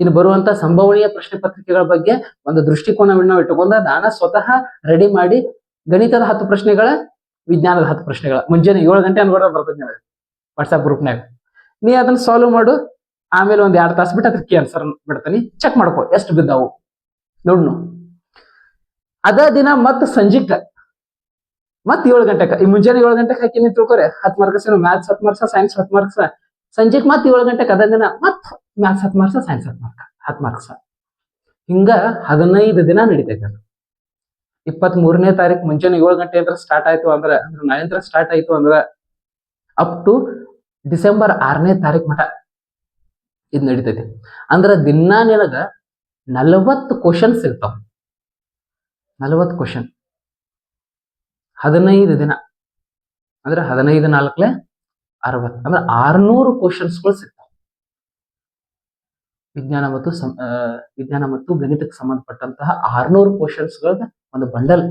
ಇನ್ನು ಬರುವಂತ ಸಂಭವನೀಯ ಪ್ರಶ್ನೆ ಪತ್ರಿಕೆಗಳ ಬಗ್ಗೆ ಒಂದು ದೃಷ್ಟಿಕೋನವನ್ನು ಇಟ್ಟುಕೊಂಡ ನಾನು ಸ್ವತಃ ರೆಡಿ ಮಾಡಿ ಗಣಿತದ ಹತ್ತು ಪ್ರಶ್ನೆಗಳ, ವಿಜ್ಞಾನದ ಹತ್ತು ಪ್ರಶ್ನೆಗಳ. ಮುಂಜಾನೆ ಏಳು ಗಂಟೆ ಅನ್ಕೊಂಡ ಬರ್ತದೆ ವಾಟ್ಸ್ಆಪ್ ಗ್ರೂಪ್ನಾಗ ನೀ ಅದನ್ನ ಸಾಲ್ವ್ ಮಾಡು, ಆಮೇಲೆ ಒಂದ್ ಎರಡು ತಾಸು ಬಿಟ್ಟು ಅದಕ್ಕೆ ಆನ್ಸರ್ ಬಿಡ್ತೀನಿ. ಚೆಕ್ ಮಾಡ್ಕೋ, ಎಷ್ಟು ಬಿದ್ದಾವು. ನೋಡ್ನು. ಅದ ದಿನ ಮತ್ತ ಸಂಜಿಕ, ಮತ್ ಏಳು ಗಂಟೆಕ. ಈ ಮುಂಜಾನೆ ಏಳು ಗಂಟೆಗೆ ಹಾಕಿನಿ ತಿಳ್ಕೊರೆ. ಹತ್ತು ಮಾರ್ಕ್ಸ್ ಮ್ಯಾಥ್ಸ್ ಹತ್ತು ಮಾರ್ಕ್ಸ್ ಸೈನ್ಸ್ ಹತ್ತು ಮಾರ್ಕ್ಸ್ ಸಂಜೆಗೆ ಮತ್ ಏಳು ಗಂಟೆಗೆ ಅದಂಗನ ಮತ್ತೆ ಮತ್ ಮ್ಯಾಥ್ಸ್ ಹತ್ತು ಮಾರ್ಕ್ಸ ಸೈನ್ಸ್ ಹತ್ತು ಮಾರ್ಕ್, ಹತ್ತು ಮಾರ್ಕ್ಸ. ಹಿಂಗ ಹದಿನೈದು ದಿನ ನಡೀತೈತೆ ಅದು. ಇಪ್ಪತ್ತ್ ಮೂರನೇ ತಾರೀಕು ಮುಂಜಾನೆ ಏಳು ಗಂಟೆ ಅಂದ್ರೆ ಸ್ಟಾರ್ಟ್ ಆಯ್ತು ಅಂದ್ರೆ ಅಂದ್ರೆ ನಾಳೆಂದ್ರ ಸ್ಟಾರ್ಟ್ ಆಯ್ತು ಅಂದ್ರೆ ಅಪ್ ಟು ಡಿಸೆಂಬರ್ ಆರನೇ ತಾರೀಕು ಮಠ ಇದು ನಡೀತೈತಿ. ಅಂದ್ರೆ ದಿನಾ ನಿನಗ ನಲವತ್ತು ಕ್ವಶನ್ಸ್ ಸಿಗ್ತಾವ ನಲವತ್ತು ಕ್ವಶನ್ ಹದಿನೈದು ದಿನ. ಅಂದ್ರೆ ಹದಿನೈದು ನಾಲ್ಕಲೆ ಅರವತ್ತು ಅಂದ್ರೆ ಆರ್ನೂರು ಕ್ವಶನ್ಸ್ಗಳು ಸಿಗ್ತಾವೆ. ವಿಜ್ಞಾನ ಮತ್ತು ವಿಜ್ಞಾನ ಮತ್ತು ಗಣಿತಕ್ಕೆ ಸಂಬಂಧಪಟ್ಟಂತಹ ಆರ್ನೂರು ಕ್ವಶನ್ಸ್ಗಳ ಒಂದು ಬಂಡಲ್.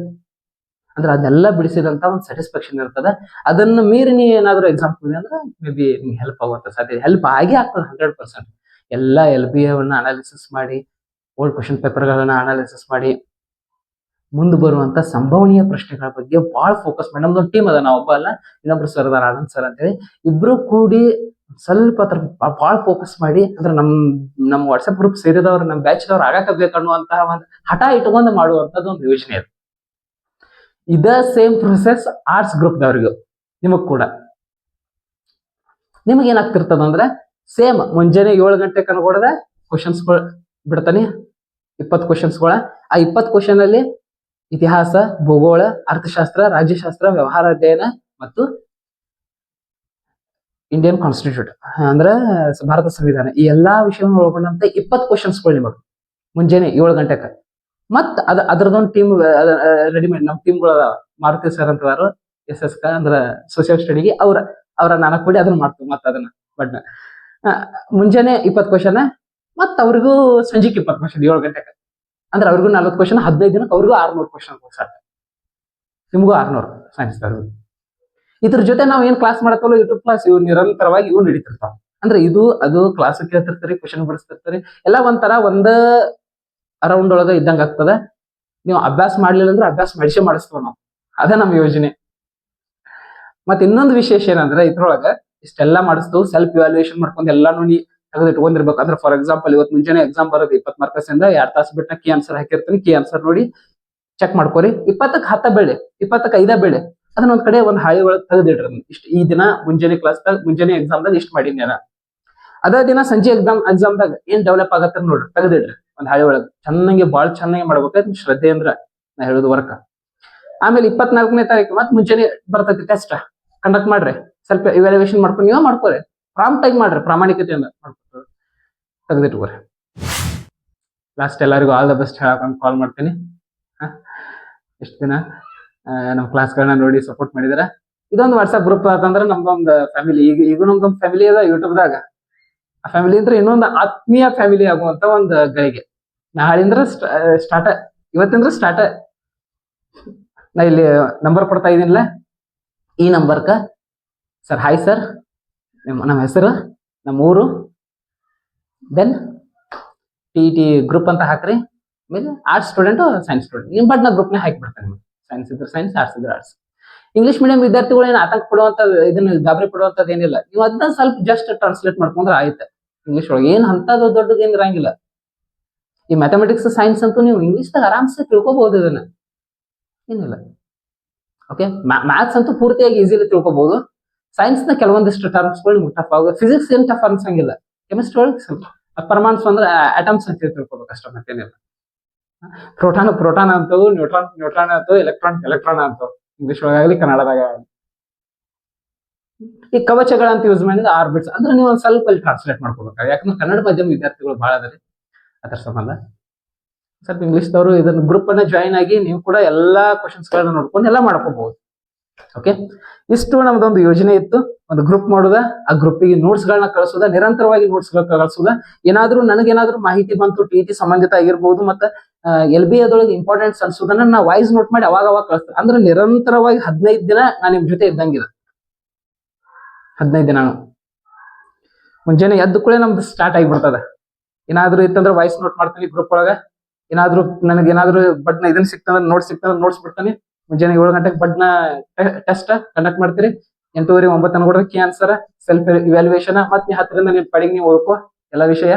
ಅಂದ್ರೆ ಅದನ್ನೆಲ್ಲ ಬಿಡಿಸಿದಂತ ಒಂದು ಸ್ಯಾಟಿಸ್ಫ್ಯಾಕ್ಷನ್ ಇರ್ತದೆ. ಅದನ್ನ ಮೀರಿ ನೀ ಏನಾದ್ರು ಎಕ್ಸಾಮ್ ಅಂದ್ರೆ ಮೇ ಬಿ ನಿಮ್ಗೆ ಹೆಲ್ಪ್ ಆಗುತ್ತೆ ಸಾಧ್ಯ. ಹೆಲ್ಪ್ ಆಗೇ ಆಗ್ತದೆ ಹಂಡ್ರೆಡ್ ಪರ್ಸೆಂಟ್ ಎಲ್ಲ ಎಲ್ ಬಿ ಎನ್ನ ಅನಾಲಿಸಿಸ್ ಮಾಡಿ ಓಲ್ಡ್ ಕ್ವಶನ್ ಪೇಪರ್ಗಳನ್ನ ಅನಾಲಿಸಿಸ್ ಮಾಡಿ ಮುಂದೆ ಬರುವಂತ ಸಂಭವನೀಯ ಪ್ರಶ್ನೆಗಳ ಬಗ್ಗೆ ಭಾಳ ಫೋಕಸ್ ಮಾಡಿ. ನಮ್ದೊಂದು ಟೀಮ್ ಅದ ನಾವು ಒಬ್ಬ ಅಲ್ಲ, ಇನ್ನೊಬ್ರು ಸರ್ ಅದಾರ, ಆನಂದ್ ಸರ್ ಅಂತೇಳಿ. ಇಬ್ರು ಕೂಡಿ ಸ್ವಲ್ಪ ಅದ್ರ ಭಾಳ ಫೋಕಸ್ ಮಾಡಿ, ಅಂದ್ರೆ ನಮ್ ನಮ್ಮ ವಾಟ್ಸಪ್ ಗ್ರೂಪ್ ಸೇರಿದವ್ರು ನಮ್ಮ ಬ್ಯಾಚ್ದವ್ರು ಆಗಾಕ ಅನ್ನುವಂತಹ ಒಂದು ಹಠ ಇಟ್ಕೊಂಡು ಮಾಡುವಂತದ್ದು ಒಂದು ಯೋಜನೆ ಅದು. ಇದ ಸೇಮ್ ಪ್ರೊಸೆಸ್ ಆರ್ಟ್ಸ್ ಗ್ರೂಪ್ದವ್ರಿಗೂ ನಿಮಗ್ ಕೂಡ. ನಿಮಗೆ ಏನಾಗ್ತಿರ್ತದ ಅಂದ್ರೆ ಸೇಮ್ ಮುಂಜಾನೆ ಏಳು ಗಂಟೆ ಕನ್ಕೊಡದ ಕ್ವಶನ್ಸ್ಗಳು ಬಿಡ್ತಾನೆ, ಇಪ್ಪತ್ತು ಕ್ವಶನ್ಸ್ಗಳ ಆ ಇಪ್ಪತ್ತು ಕ್ವಶನ್ ಅಲ್ಲಿ ಇತಿಹಾಸ, ಭೂಗೋಳ, ಅರ್ಥಶಾಸ್ತ್ರ, ರಾಜ್ಯಶಾಸ್ತ್ರ ವ್ಯವಹಾರ ಅಧ್ಯಯನ ಮತ್ತು ಇಂಡಿಯನ್ ಕಾನ್ಸ್ಟಿಟ್ಯೂಟ್ ಅಂದ್ರೆ ಭಾರತ ಸಂವಿಧಾನ. ಈ ಎಲ್ಲಾ ವಿಷಯವನ್ನು ಒಳಗೊಂಡಂತ ಇಪ್ಪತ್ತು ಕ್ವಶನ್ಸ್ಗಳು ನಿಮಗೆ. ಮುಂಜಾನೆ ಏಳು ಗಂಟೆಕ. ಮತ್ ಅದ ಅದ್ರದೊಂದು ಟೀಮ್ ರೆಡಿ ಮಾಡಿ. ನಮ್ಮ ಟೀಮ್ಗಳು ಮಾರುತಿ ಸರ್ ಅಂತ ಅದಾರು ಎಸ್ ಎಸ್ ಕ ಅಂದ್ರ ಸೋಷಿಯಲ್ ಸ್ಟಡಿಗೆ ಅವ್ರ ಅವ್ರ ನಾನಕ್ ಕೂಡಿ ಅದನ್ನ ಮಾಡ್ತೀವಿ ಮತ್ತೆ ಅದನ್ನ ಬಟ್ ಮುಂಜಾನೆ ಇಪ್ಪತ್ತು ಕ್ವಶನ್ ಮತ್ ಅವ್ರಿಗೂ ಸಂಜೆಗೆ ಇಪ್ಪತ್ತು ಕ್ವಶನ್ ಏಳು ಗಂಟೆಗೆ ಅಂದ್ರೆ ಅವ್ರಿಗೂ ನಲ್ವತ್ತು ಕ್ವಶನ್ ಹದಿನೈದು ದಿನಕ್ಕೆ ಅವ್ರಿಗೂ ಆರ್ನೂರು ಕ್ವಶನ್ ಸಾಧ್ಯ ನಿಮಗೂ ಆರ್ನೂರು ಸೈನ್ಸ್ ಇದ್ರ ಜೊತೆ ನಾವು ಏನ್ ಕ್ಲಾಸ್ ಮಾಡತ್ತಲ್ಲ ಯೂಟ್ಯೂಬ್ ಕ್ಲಾಸ್ ಇವು ನಿರಂತರವಾಗಿ ಇವು ನಡೀತಿರ್ತಾವ. ಅಂದ್ರೆ ಇದು, ಅದು ಕ್ಲಾಸ್ ಕೇಳ್ತಿರ್ತಾರೆ ಕ್ವಶನ್ ಬಿಡಿಸ್ತಿರ್ತಾರೆ ಎಲ್ಲ ಒಂಥರ ಒಂದ ಅರೌಂಡ್ ಒಳಗ ಇದ್ದಂಗ ಆಗ್ತದ. ನೀವು ಅಭ್ಯಾಸ ಮಾಡ್ಲಿಲ್ಲ ಅಂದ್ರೆ ಅಭ್ಯಾಸ ಮಾಡಿಸೇ ಮಾಡಿಸ್ತೇವೆ ನಾವು. ಅದ ನಮ್ಮ ಯೋಜನೆ. ಮತ್ತೆ ಇನ್ನೊಂದು ವಿಶೇಷ ಏನಂದ್ರೆ ಇದ್ರೊಳಗ ಇಷ್ಟೆಲ್ಲಾ ಮಾಡಿಸ್ತು ಸೆಲ್ಫ್ ಇವ್ಯಾಲ್ಯೂಯೇಷನ್ ಮಾಡ್ಕೊಂಡು ಎಲ್ಲಾನು ನೀ ತೆಗೆದು ಇಟ್ಕೊಂಡಿರ್ಬೇಕು. ಅಂದ್ರೆ ಫಾರ್ ಎಕ್ಸಾಂಪಲ್ ಇವತ್ತು ಮುಂಜಾನೆ ಎಕ್ಸಾಮ್ ಬರೋದು ಇಪ್ಪತ್ ಮಾರ್ಕ್ಸ್ ಇಂದ ಎರಡ್ ತಾಸು ಬಿಟ್ಟ ಕಿ ಆನ್ಸರ್ ಹಾಕಿರ್ತೀನಿ. ಕಿ ಆನ್ಸರ್ ನೋಡಿ ಚೆಕ್ ಮಾಡ್ಕೊರಿ. ಇಪ್ಪತ್ತಕ್ಕೆ ಹತ್ತ ಬೆಳೆ ಇಪ್ಪತ್ತಕ್ಕೆ ಐದ ಬೆಳೆ ಅದನ್ನ ಒಂದ್ ಕಡೆ ಒಂದ್ ಹಾಳಿ ಒಳಗೆ ತೆಗೆದಿಡ್ರಿ. ಇಷ್ಟ ಈ ದಿನ ಮುಂಜಾನೆ ಕ್ಲಾಸ್ ಮುಂಜಾನೆ ಎಕ್ಸಾಮ್ ದಾಗ ಇಷ್ಟ ಮಾಡೀನಿ ನಾನು. ಅದ ದಿನ ಸಂಜೆ ಎಕ್ಸಾಮ್ ಎಕ್ಸಾಮ್ದಾಗ ಏನ್ ಡೆವಲಪ್ ಆಗತ್ತ ನೋಡ್ರಿ, ತೆಗೆದಿಡ್ರಿ ಒಂದ್ ಹಾಳಿ ಒಳಗೆ ಚೆನ್ನಾಗಿ ಬಹಳ ಚೆನ್ನಾಗಿ ಮಾಡ್ಬೇಕು. ಶ್ರದ್ಧೆ ಅಂದ್ರ ನಾ ಹೇಳುದು ವರ್ಕ. ಆಮೇಲೆ ಇಪ್ಪತ್ನಾಲ್ಕನೇ ತಾರೀಕು ಮತ್ತೆ ಮುಂಜಾನೆ ಬರ್ತೈತಿ ಟೆಸ್ಟ್ ಕಂಡಕ್ಟ್ ಮಾಡ್ರಿ. ಸ್ವಲ್ಪ ಇವ್ಯಾಲ್ಯೂಯೇಷನ್ ಮಾಡ್ಕೊಂಡು ನೀವೇ ಮಾಡ್ಕೋರಿ. ಪ್ರಾಂಪ್ಟ್ ಆಗಿ ಮಾಡ್ರಿ, ಪ್ರಾಮಾಣಿಕತೆಯಿಂದ ಮಾಡ್ಕೊಂಡು ತೆಗೆದಿಟ್ಕೋರಿ ಲಾಸ್ಟ್ ಎಲ್ಲರಿಗೂ ಆಲ್ ದ ಬೆಸ್ಟ್ ಹೇಳಕೊಂಡು ಕಾಲ್ ಮಾಡ್ತೀನಿ. ಎಷ್ಟು ದಿನ? ನಮ್ಮ ಕ್ಲಾಸ್ಗಳನ್ನ ನೋಡಿ ಸಪೋರ್ಟ್ ಮಾಡಿದಾರ? ಇದೊಂದು ವಾಟ್ಸಪ್ ಗ್ರೂಪ್ ಅಂತಂದ್ರೆ ನಮ್ದೊಂದು ಫ್ಯಾಮಿಲಿ ಈಗ ಈಗ ನಮ್ದೊಂದು ಫ್ಯಾಮಿಲಿ ಅದ ಯೂಟ್ಯೂಬ್ದಾಗ ಆ ಫ್ಯಾಮಿಲಿ ಅಂದ್ರೆ ಇನ್ನೊಂದು ಆತ್ಮೀಯ ಫ್ಯಾಮಿಲಿ ಆಗುವಂತ ಒಂದು ಗಳಿಗೆ. ನಾಳಿಂದ್ರ ಸ್ಟಾರ್ಟ್ ಇವತ್ತಿಂದ್ರ ಸ್ಟಾರ್ಟ್ ನಾ ಇಲ್ಲಿ ನಂಬರ್ ಕೊಡ್ತಾ ಇದೀನಿಲ್ಲ ಈ ನಂಬರ್ಕ ಸರ್ ಹಾಯ್ ಸರ್ ನಿಮ್ಮ, ನಮ್ಮ ಹೆಸರು? ನಮ್ಮ ಊರು ದೆನ್ ಟಿ ಟಿ ಗ್ರೂಪ್ ಅಂತ ಹಾಕ್ರಿ. ಆಮೇಲೆ ಆರ್ಟ್ಸ್ ಸ್ಟೂಡೆಂಟ್ ಸೈನ್ಸ್ ಸ್ಟೂಡೆಂಟ್ ನಿಮ್ಮ ಬಟ್ ನಾ ಗ್ರೂಪ್ನೇ ಹಾಕಿಬಿಡ್ತೇನೆ ಸೈನ್ಸ್ ಇದ್ರೆ ಸೈನ್ಸ್ ಆರ್ಟ್ಸ್ ಇದ್ರೆ ಆರ್ಟ್ಸ್ ಇಂಗ್ಲಿಷ್ ಮೀಡಿಯಂ ವಿದ್ಯಾರ್ಥಿಗಳು ಏನು ಆತಂಕ ಪಡುವಂತ ಇದನ್ನ ಗಾಬರಿ ಪಡುವಂತದ್ದು ಏನಿಲ್ಲ. ನೀವು ಅದನ್ನ ಸ್ವಲ್ಪ ಜಸ್ಟ್ ಟ್ರಾನ್ಸ್ಲೇಟ್ ಮಾಡ್ಕೊಂಡ್ರೆ ಆಯ್ತು. ಇಂಗ್ಲಿಷ್ ಒಳಗೆ ಏನ್ ಅಂತದ್ದು ದೊಡ್ಡದು ಏನ್ ಇರಂಗಿಲ್ಲ. ಈ ಮ್ಯಾಥಮೆಟಿಕ್ಸ್ ಸೈನ್ಸ್ ಅಂತೂ ನೀವು ಇಂಗ್ಲಿಷ್ದಾಗ ಆರಾಮ್ಸೆ ತಿಳ್ಕೊಬಹುದು ಇದನ್ನ. ಏನಿಲ್ಲ. ಓಕೆ ಮ್ಯಾಥ್ಸ್ ಅಂತೂ ಪೂರ್ತಿಯಾಗಿ ಈಸಿಲಿ ತಿಳ್ಕೊಬಹುದು ನ ಕೆಲವೊಂದಿಷ್ಟು ಟರ್ಮ್ಸ್ಗಳು ನಿಮ್ಗೆ ಟಫ್ ಆಗುತ್ತೆ ಫಿಸಿಕ್ಸ್ ಏನ್ ಟಫ್ ಅನ್ಸಂಗಿಲ್ಲ. ಕೆಮಿಸ್ಟ್ರಿ ಒಳಗೆ ಸ್ವಲ್ಪ ಪರಮಾಣು ಅಂದ್ರೆ ಅಟಮ್ಸ್ ಅಂತ ತಿಳ್ಕೊಬೇಕು ಅಷ್ಟೇ, ಮತ್ತೇನಿಲ್ಲ. ಪ್ರೋಟಾನ್ ಪ್ರೋಟಾನ್ ಅಂತವು ನ್ಯೂಟ್ರಾನ್ ನ್ಯೂಟ್ರಾನ್ ಅಂತವು ಎಲೆಕ್ಟ್ರಾನ್ ಎಲೆಕ್ಟ್ರಾನ್ ಅಂತ ಇಂಗ್ಲಿಷ್ ಒಳಗಾಗಲಿ ಕನ್ನಡದಾಗ. ಈ ಕವಚಗಳಂತ ಯೂಸ್ ಮಾಡಿದ್ರೆ ಆರ್ಬಿಟ್ಸ್ ಅಂದ್ರೆ ನೀವು ಒಂದ್ ಸ್ವಲ್ಪ ಅಲ್ಲಿ ಟ್ರಾನ್ಸ್ಲೇಟ್ ಮಾಡ್ಕೋಬೇಕು ಯಾಕಂದ್ರೆ ಕನ್ನಡ ಮಾಧ್ಯಮ ವಿದ್ಯಾರ್ಥಿಗಳು ಬಹಳ ಅದರಿ, ಅದರ ಸಂಬಂಧ. ಸ್ವಲ್ಪ ಇಂಗ್ಲಿಷ್ ಇಂಗ್ಲಿಷ್ದವರು ಇದನ್ನ ಗ್ರೂಪ್ ಅನ್ನ ಜಾಯಿನ್ ಆಗಿ ನೀವು ಕೂಡ ಎಲ್ಲಾ ಕ್ವಶನ್ಸ್ ಗಳನ್ನ ನೋಡ್ಕೊಂಡು ಎಲ್ಲ ಮಾಡ್ಕೋಬಹುದು ಓಕೆ ಇಷ್ಟು ನಮ್ದೊಂದು ಯೋಜನೆ ಇತ್ತು. ಒಂದು ಗ್ರೂಪ್ ಮಾಡುದ. ಆ ಗ್ರೂಪಿಗೆ ನೋಟ್ಸ್ ಗಳನ್ನ ಕಳಿಸೋದ. ನಿರಂತರವಾಗಿ ನೋಟ್ಸ್ ಕಳಿಸೋದ. ಏನಾದ್ರೂ ನನಗೇನಾದ್ರೂ ಮಾಹಿತಿ ಬಂತು ಟಿ ಟಿ ಸಂಬಂಧಿತ ಆಗಿರ್ಬೋದು, ಮತ್ತೆ ಎಲ್ ಬಿ ಅದೊಳಗೆ ಇಂಪಾರ್ಟೆನ್ಸ್ ಅನ್ಸೋದನ್ನ ನಾ ವಾಯ್ಸ್ ನೋಟ್ ಮಾಡಿ ಅವಾಗ ಅವಾಗ ಕಳಿಸ್ತೇನೆ ಅಂದ್ರೆ ನಿರಂತರವಾಗಿ ಹದಿನೈದು ದಿನ ನಾನು ನಿಮ್ ಜೊತೆ ಇದ್ದಂಗಿದೆ ಹದಿನೈದು ದಿನ ಮುಂಜಾನೆ ಎದ್ದ ಕೂಡ ನಮ್ದು ಸ್ಟಾರ್ಟ್ ಆಗಿಬಿಡ್ತದ. ಏನಾದ್ರೂ ಇತ್ತಂದ್ರೆ ವಾಯ್ಸ್ ನೋಟ್ ಮಾಡ್ತೀನಿ ಗ್ರೂಪ್ ಒಳಗ. ಏನಾದ್ರೂ ನನಗೆ ಏನಾದ್ರೂ ಬಟ್ನ ಇದನ್ನ ಸಿಕ್ತಂದ್ರೆ ನೋಟ್ ಸಿಕ್ತಂದ್ರೆ ನೋಟ್ಸ್ ಬಿಡ್ತಾನೆ. ಮುಂಜಾನೆ ಏಳು ಗಂಟೆಗೆ ಬಡ್ನ ಟೆಸ್ಟ್ ಕಂಡಕ್ಟ್ ಮಾಡ್ತೀರಿ. ಎಂಟೂವರೆ, ಒಂಬತ್ತು ಅನ್ಕೊಡ್ರಿ ಕಿ ಆನ್ಸರ್ ಸೆಲ್ಫ್ ಇವ್ಯಾಲ್ಯೂಯೇಷನ್ ಮತ್ತೆ ನೀವು ಹತ್ತರಿಂದ ನೀವು ಪಡಿಗೆ ನೀವು ಓದ್ಕೋ ಎಲ್ಲ ವಿಷಯ.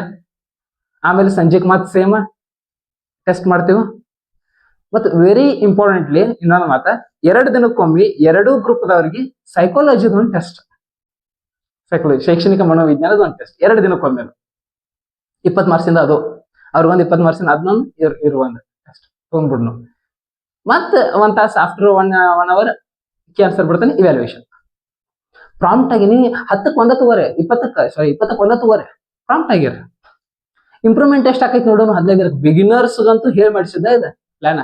ಆಮೇಲೆ ಸಂಜೆಗೆ ಮತ್ತೆ ಸೇಮ್ ಟೆಸ್ಟ್ ಮಾಡ್ತೀವಿ. ಮತ್ತು ವೆರಿ ಇಂಪಾರ್ಟೆಂಟ್ಲಿ ಇನ್ನೊಂದು ಮಾತ, ಎರಡು ದಿನಕ್ಕೊಮ್ಮೆ ಎರಡೂ ಗ್ರೂಪ್ದವ್ರಿಗೆ ಸೈಕಾಲಜಿದ ಒಂದು ಟೆಸ್ಟ್ ಸೈಕಾಲಜಿ ಶೈಕ್ಷಣಿಕ ಮನೋವಿಜ್ಞಾನದ ಒಂದು ಟೆಸ್ಟ್ ಎರಡು ದಿನಕ್ಕೊಮ್ಮೆ ಇಪ್ಪತ್ತು ಮಾರ್ಕ್ಸಿಂದ ಅದು. ಅವ್ರಿಗೊಂದು ಇಪ್ಪತ್ತು ಮಾರ್ಕ್ಸಿಂದ ಅದನ್ನೊಂದು ಇರ್ ಟೆಸ್ಟ್ ತೊಗೊಂಡ್ಬಿಡ್ನು ಮತ್ತೆ ಒನ್ ತಾಸು after one one hour cancer ಬಿಡ್ತಾನೆ ಇವ್ಯಾಲ್ಯೂಯೇಷನ್ ಪ್ರಾಂಪ್ಟ್ ಆಗಿ ನೀ ಹತ್ತಕ್ಕೆ ಒಂದತ್ತುವರೆ ಇಪ್ಪತ್ತಕ್ಕೆ ಸಾರಿ ಇಪ್ಪತ್ತಕ್ಕೆ ಒಂದತ್ತುವರೆ ಪ್ರಾಂಪ್ಟ್ ಆಗಿರ. ಇಂಪ್ರೂವ್ಮೆಂಟ್ ಎಷ್ಟು ಆಕೈತಿ ನೋಡೋಣ ಹದಿನೈದು ಬಿಗಿನರ್ಸ್ ಅಂತೂ ಹೇಳಿ ಮಾಡಿಸಿದ್ದ ಇದೆ ಪ್ಲಾನ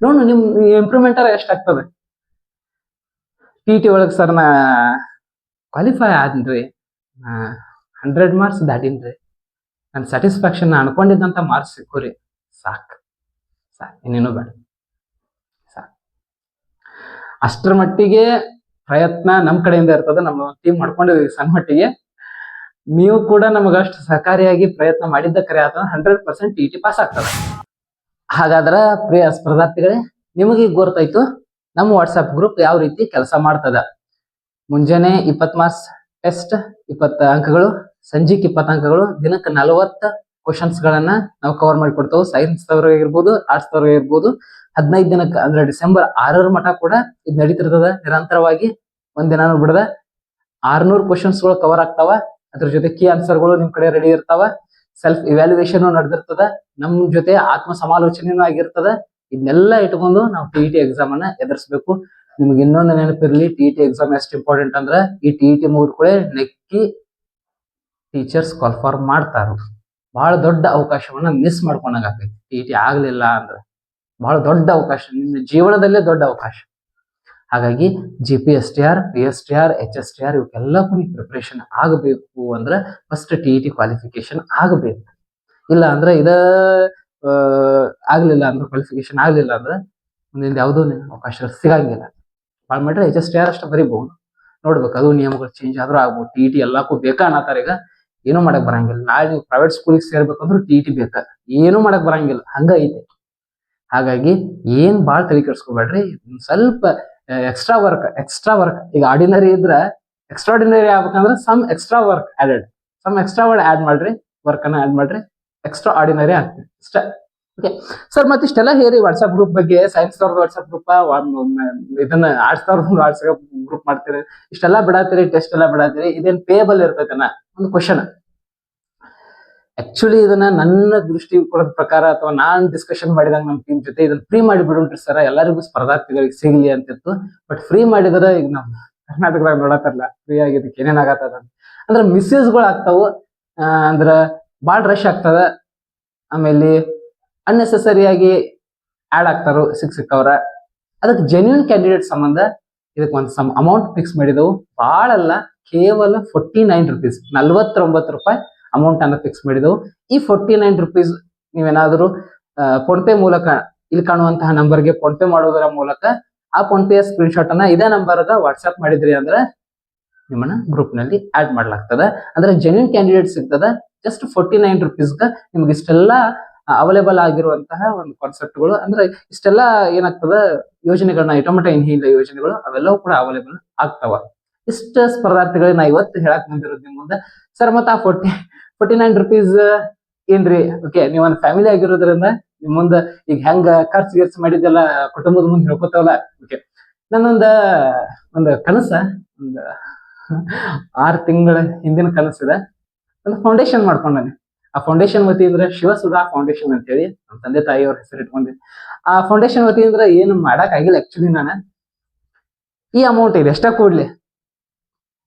ನೋಡು, ನಿಮ್ ಇಂಪ್ರೂವ್ಮೆಂಟ್ ಎಷ್ಟು ಆಗ್ತದೆ ಟಿ ಟಿ ಒಳಗೆ ಸರ್ ನಾ ಕ್ವಾಲಿಫೈ ಆದ್ರಿ ಹಂಡ್ರೆಡ್ ಮಾರ್ಕ್ಸ್ ದಾಟೀನ್ರಿ. ನನ್ನ ಸ್ಯಾಟಿಸ್ಫ್ಯಾಕ್ಷನ್ ಅನ್ಕೊಂಡಿದ್ದಂತ ಮಾರ್ಕ್ಸ್ ಸಿಕ್ಕೋರಿ ಸಾಕು. ಸಾಕು. ಇನ್ನೇನು ಬೇಡ. ಅಷ್ಟರ ಮಟ್ಟಿಗೆ ಪ್ರಯತ್ನ ನಮ್ಮ ಕಡೆಯಿಂದ ಇರ್ತದೆ, ನಮ್ಮ ಟೀಮ್ ಮಾಡ್ಕೊಂಡಿದ್ದೀವಿ ಸಣ್ಣ ಮಟ್ಟಿಗೆ. ನೀವು ಕೂಡ ನಮಗಷ್ಟು ಸಹಕಾರಿಯಾಗಿ ಪ್ರಯತ್ನ ಮಾಡಿದ್ದ ಕರೆ ಆತ hundred percent T T pass ಆಗ್ತದೆ. ಹಾಗಾದ್ರ ಪ್ರಿಯ ಸ್ಪರ್ಧಾರ್ಥಿಗಳೇ, ನಿಮಗೆ ಗೊತ್ತಾಯ್ತು ನಮ್ಮ ವಾಟ್ಸಪ್ ಗ್ರೂಪ್ ಯಾವ ರೀತಿ ಕೆಲಸ ಮಾಡ್ತದ. ಮುಂಜಾನೆ ಇಪ್ಪತ್ ಮಾರ್ಕ್ಸ್ ಟೆಸ್ಟ್ ಇಪ್ಪತ್ತ ಅಂಕಗಳು, ಸಂಜೆಕ್ ಇಪ್ಪತ್ತು ಅಂಕಗಳು, ದಿನಕ್ಕೆ ನಲವತ್ತು ಕ್ವಶನ್ಸ್ ಗಳನ್ನ ನಾವು ಕವರ್ ಮಾಡಿಕೊಡ್ತೇವೆ. ಸೈನ್ಸ್ ಸೈನ್ಸ್ ಆಗಿರ್ಬೋದು ಆರ್ಟ್ಸ್ ಆಗಿರ್ಬೋದು. ಹದಿನೈದು ದಿನಕ್ಕೆ, ಅಂದ್ರೆ ಡಿಸೆಂಬರ್ ಆರರ ಮಠ ಕೂಡ ಇದು ನಡೀತಿರ್ತದ. ನಿರಂತರವಾಗಿ ಒಂದಿನಾನು ದಿನಾನು ಬಿಡದ. ಆರ್ನೂರು ಕ್ವಶನ್ಸ್ಗಳು ಕವರ್ ಆಗ್ತಾವ. ಅದ್ರ ಜೊತೆ ಕೀ ಆನ್ಸರ್ಗಳು ನಿಮ್ ಕಡೆ ರೆಡಿ ಇರ್ತಾವ. ಸೆಲ್ಫ್ ಇವ್ಯಾಲ್ಯೂಯೇಷನ್ ನಡೆದಿರ್ತದ. ನಮ್ ಜೊತೆ ಆತ್ಮ ಸಮಾಲೋಚನೆನೂ ಆಗಿರ್ತದ. ಇದನ್ನೆಲ್ಲ ಇಟ್ಕೊಂಡು ನಾವು ಟಿ ಟಿ ಎಕ್ಸಾಮ್ ಅನ್ನ ಎದುರಿಸಬೇಕು. ನಿಮ್ಗೆ ಇನ್ನೊಂದು ನೆನಪಿರ್ಲಿ ಟಿ ಟಿ ಎಕ್ಸಾಮ್ ಎಷ್ಟು ಇಂಪಾರ್ಟೆಂಟ್ ಅಂದ್ರ ಈ ಟಿ ಟಿ ಮುಗಿದ ಕೂಡ ನೆಕ್ಕಿ ಟೀಚರ್ಸ್ ಕಾಲ್ಫಾರ್ ಮಾಡ್ತಾರ. ಬಹಳ ದೊಡ್ಡ ಅವಕಾಶವನ್ನ ಮಿಸ್ ಮಾಡ್ಕೊಂಡಂಗ ಆಗ್ತೈತಿ ಟಿ ಟಿ ಆಗ್ಲಿಲ್ಲ ಅಂದ್ರೆ. ಬಹಳ ದೊಡ್ಡ ಅವಕಾಶ. ನಿಮ್ಮ ಜೀವನದಲ್ಲೇ ದೊಡ್ಡ ಅವಕಾಶ. ಹಾಗಾಗಿ G P S T R P S T R H S T R ಇವಕ್ಕೆಲ್ಲಕ್ಕೂ ನೀವು ಪ್ರಿಪ್ರೇಷನ್ ಆಗಬೇಕು ಅಂದ್ರೆ ಫಸ್ಟ್ ಟಿ ಟಿ ಕ್ವಾಲಿಫಿಕೇಶನ್ ಆಗಬೇಕು. ಇಲ್ಲ ಅಂದ್ರೆ ಇದ ಆಗ್ಲಿಲ್ಲ ಅಂದ್ರೆ ಕ್ವಾಲಿಫಿಕೇಶನ್ ಆಗ್ಲಿಲ್ಲ ಅಂದ್ರೆ ಮುಂದಿನ ಯಾವುದೋ ಅವಕಾಶ ಸಿಗಂಗಿಲ್ಲ. ಭಾಳ ಮಾಡ್ರೆ ಎಚ್ ಎಸ್ ಟಿ ಆರ್ ಅಷ್ಟ ಬರೀಬಹುದು. ನೋಡ್ಬೇಕು, ಅದು ನಿಯಮಗಳು ಚೇಂಜ್ ಆದ್ರೂ ಆಗ್ಬೋದು. ಟಿ ಟಿ ಎಲ್ಲಕ್ಕೂ ಬೇಕಾ ಈಗ ಏನೂ ಮಾಡಕ್ ಬರಂಗಿಲ್ಲ. ನಾಳೆ ನೀವು ಪ್ರೈವೇಟ್ ಸ್ಕೂಲಿಗೆ ಸೇರ್ಬೇಕಂದ್ರೂ ಟಿ ಟಿ ಬೇಕಾ? ಏನೂ ಮಾಡಕ್ ಬರಂಗಿಲ್ಲ. ಹಂಗ ಐತೆ ಹಾಗಾಗಿ ಏನ್ ಭಾಳ ತಲೆ ಕೆಡ್ಸ್ಕೊಬೇಡ್ರಿ. ಸ್ವಲ್ಪ ಎಕ್ಸ್ಟ್ರಾ ವರ್ಕ್ ಎಕ್ಸ್ಟ್ರಾ ವರ್ಕ್ ಈಗ ಆರ್ಡಿನರಿ ಇದ್ರ ಎಕ್ಸ್ಟ್ರಾಡಿನರಿ ಆಗ್ಬೇಕಂದ್ರೆ some extra work added some extra word add ಮಾಡ್ರಿ ವರ್ಕ್ ಅನ್ನ ಆಡ್ ಮಾಡ್ರಿ. ಎಕ್ಸ್ಟ್ರಾ ಆರ್ಡಿನರಿ ಆಗ್ತೀರಿ ಇಷ್ಟ ಓಕೆ ಸರ್ ಮತ್ತೆ ಇಷ್ಟೆಲ್ಲ ಹೇಳಿ ವಾಟ್ಸ್ಆಪ್ ಗ್ರೂಪ್ ಬಗ್ಗೆ ಸೈನ್ಸ್ ಅವ್ರದ್ದು ವಾಟ್ಸ್ಆಪ್ ಗ್ರೂಪ್ ಇದನ್ನ ಆರ್ಟ್ಸ್ ಅವ್ರದ್ದು ಗ್ರೂಪ್ ಮಾಡ್ತೀರಿ. ಇಷ್ಟೆಲ್ಲ ಬಿಡಾತೀರಿ ಟೆಸ್ಟ್ ಎಲ್ಲ ಬಿಡಾತೀರಿ. ಇದೇನ್ ಪೇಬಲ್ ಇರ್ತೈತನ? ಒಂದು ಕ್ವಶನ್ ಆಕ್ಚುಲಿ ಇದನ್ನ ನನ್ನ ದೃಷ್ಟಿ ಕೊಡೋದ್ ಪ್ರಕಾರ ಅಥವಾ ನಾನ್ ಡಿಸ್ಕಷನ್ ಮಾಡಿದಾಗ ನಮ್ಮ ಟೀಮ್ ಜೊತೆ ಇದನ್ನ ಫ್ರೀ ಮಾಡಿ ಬಿಡುಂಟ್ರಿ ಸರ್ ಎಲ್ಲರಿಗೂ ಸ್ಪರ್ಧಾರ್ಥಿಗಳಿಗೆ ಸಿಗ್ಲಿ ಅಂತಿತ್ತು. ಬಟ್ ಫ್ರೀ ಮಾಡಿದ್ರೆ ಈಗ ನಮ್ಮ ಕರ್ನಾಟಕದಾಗ ನೋಡತ್ತಾರಲ್ಲ ಫ್ರೀ ಆಗಿದ್ದಕ್ಕೆ ಏನೇನ್ ಆಗತ್ತದ. ಅಂದ್ರೆ ಮಿಸ್ಯೂಸ್ಗಳು ಗಳು ಆ, ಅಂದ್ರ ಬಾಳ್ ರಶ್ ಆಗ್ತದ. ಆಮೇಲೆ ಅನ್ನೆಸೆಸರಿ ಆಗಿ ಆಡ್ ಆಗ್ತಾರೋ ಸಿಕ್ ಸಿಕ್ಕವ್ರ ಅದಕ್ಕೆ ಜೆನ್ಯೂನ್ ಕ್ಯಾಂಡಿಡೇಟ್ ಸಂಬಂಧ ಇದಕ್ಕೆ ಒಂದು ಸಮ್ ಅಮೌಂಟ್ ಫಿಕ್ಸ್ ಮಾಡಿದವು. ಬಾಳಲ್ಲ ಕೇವಲ ಫೋರ್ಟಿ ನೈನ್ ರುಪೀಸ್ ನಲ್ವತ್ತೊಂಬತ್ತು ರೂಪಾಯಿ ಅಮೌಂಟ್ ಅನ್ನ ಫಿಕ್ಸ್ ಮಾಡಿದವು. ಈ ಫೋರ್ಟಿ ನೈನ್ ರುಪೀಸ್ ನೀವೇನಾದರೂ ಫೋನ್ ಪೇ ಮೂಲಕ ಇಲ್ಲಿ ಕಾಣುವಂತಹ ನಂಬರ್ಗೆ ಫೋನ್ ಪೇ ಮಾಡೋದರ ಮೂಲಕ ಆ ಫೋನ್ ಪೇ ಸ್ಕ್ರೀನ್ ಶಾಟ್ ಅನ್ನ ಇದೇ ನಂಬರ್ಗ ವಾಟ್ಸ್ಆಪ್ ಮಾಡಿದ್ರಿ ಅಂದ್ರೆ ನಿಮ್ಮನ್ನ ಗ್ರೂಪ್ನಲ್ಲಿ ಆಡ್ ಮಾಡ್ಲಾಗ್ತದ. ಅಂದ್ರೆ ಜೆನ್ಯೂನ್ ಕ್ಯಾಂಡಿಡೇಟ್ ಸಿಗ್ತದ. ಜಸ್ಟ್ ಫೋರ್ಟಿ ನೈನ್ ರುಪೀಸ್ಗ ನಿಮ್ಗೆ ಇಷ್ಟೆಲ್ಲ ಅವೈಲೇಬಲ್ ಆಗಿರುವಂತಹ ಒಂದು ಕಾನ್ಸೆಪ್ಟ್ಗಳು ಅಂದ್ರೆ ಇಷ್ಟೆಲ್ಲ ಏನಾಗ್ತದ, ಯೋಜನೆಗಳನ್ನ ಇಟಮಟ ಹಿಂದ ಯೋಜನೆಗಳು ಅವೆಲ್ಲವೂ ಕೂಡ ಅವೈಲೇಬಲ್ ಆಗ್ತಾವ. ಇಷ್ಟ ಸ್ಪರ್ಧಾರ್ಥಿಗಳನ್ನ ಇವತ್ತು ಹೇಳಕ್ ಬಂದಿರೋದು ನಿಮ್ಮ ಮುಂದೆ ಸರ್ ಮತ್ತೆ ಆ ಫೋರ್ಟಿ ಫೋರ್ಟಿ ನೈನ್ ರುಪೀಸ್ ಏನ್ರಿ? ಓಕೆ ನೀವ್ ಒಂದು ಫ್ಯಾಮಿಲಿ ಆಗಿರೋದ್ರಿಂದ ನಿಮ್ ಮುಂದ ಈಗ ಹೆಂಗ ಖರ್ಚು ಗಿರ್ಚು ಮಾಡಿದ್ದೆಲ್ಲ ಕುಟುಂಬದ ಮುಂದೆ ಹೇಳ್ಕೊತಾವಲ್ಲ? ಓಕೆ ನನ್ನೊಂದ, ಒಂದು ಕನಸ, ಒಂದು ಆರು ತಿಂಗಳ ಹಿಂದಿನ ಕನಸಿದೆ ಒಂದು ಫೌಂಡೇಶನ್ ಮಾಡ್ಕೊಂಡಾನೆ. ಆ ಫೌಂಡೇಶನ್ ವತಿಯಿಂದ ಶಿವಸುಧಾ ಫೌಂಡೇಶನ್ ಅಂತ ಹೇಳಿ ನಮ್ಮ ತಂದೆ ತಾಯಿಯವ್ರ ಹೆಸರು ಇಟ್ಕೊಂಡೆ ಆ ಫೌಂಡೇಶನ್ ವತಿಯಿಂದ ಏನು ಮಾಡಕ್ ಆಗಿಲ್ಲ ಆಕ್ಚುಲಿ ನಾನು. ಈ ಅಮೌಂಟ್ ಇದೆ ಎಷ್ಟ ಕೊಡ್ಲಿ.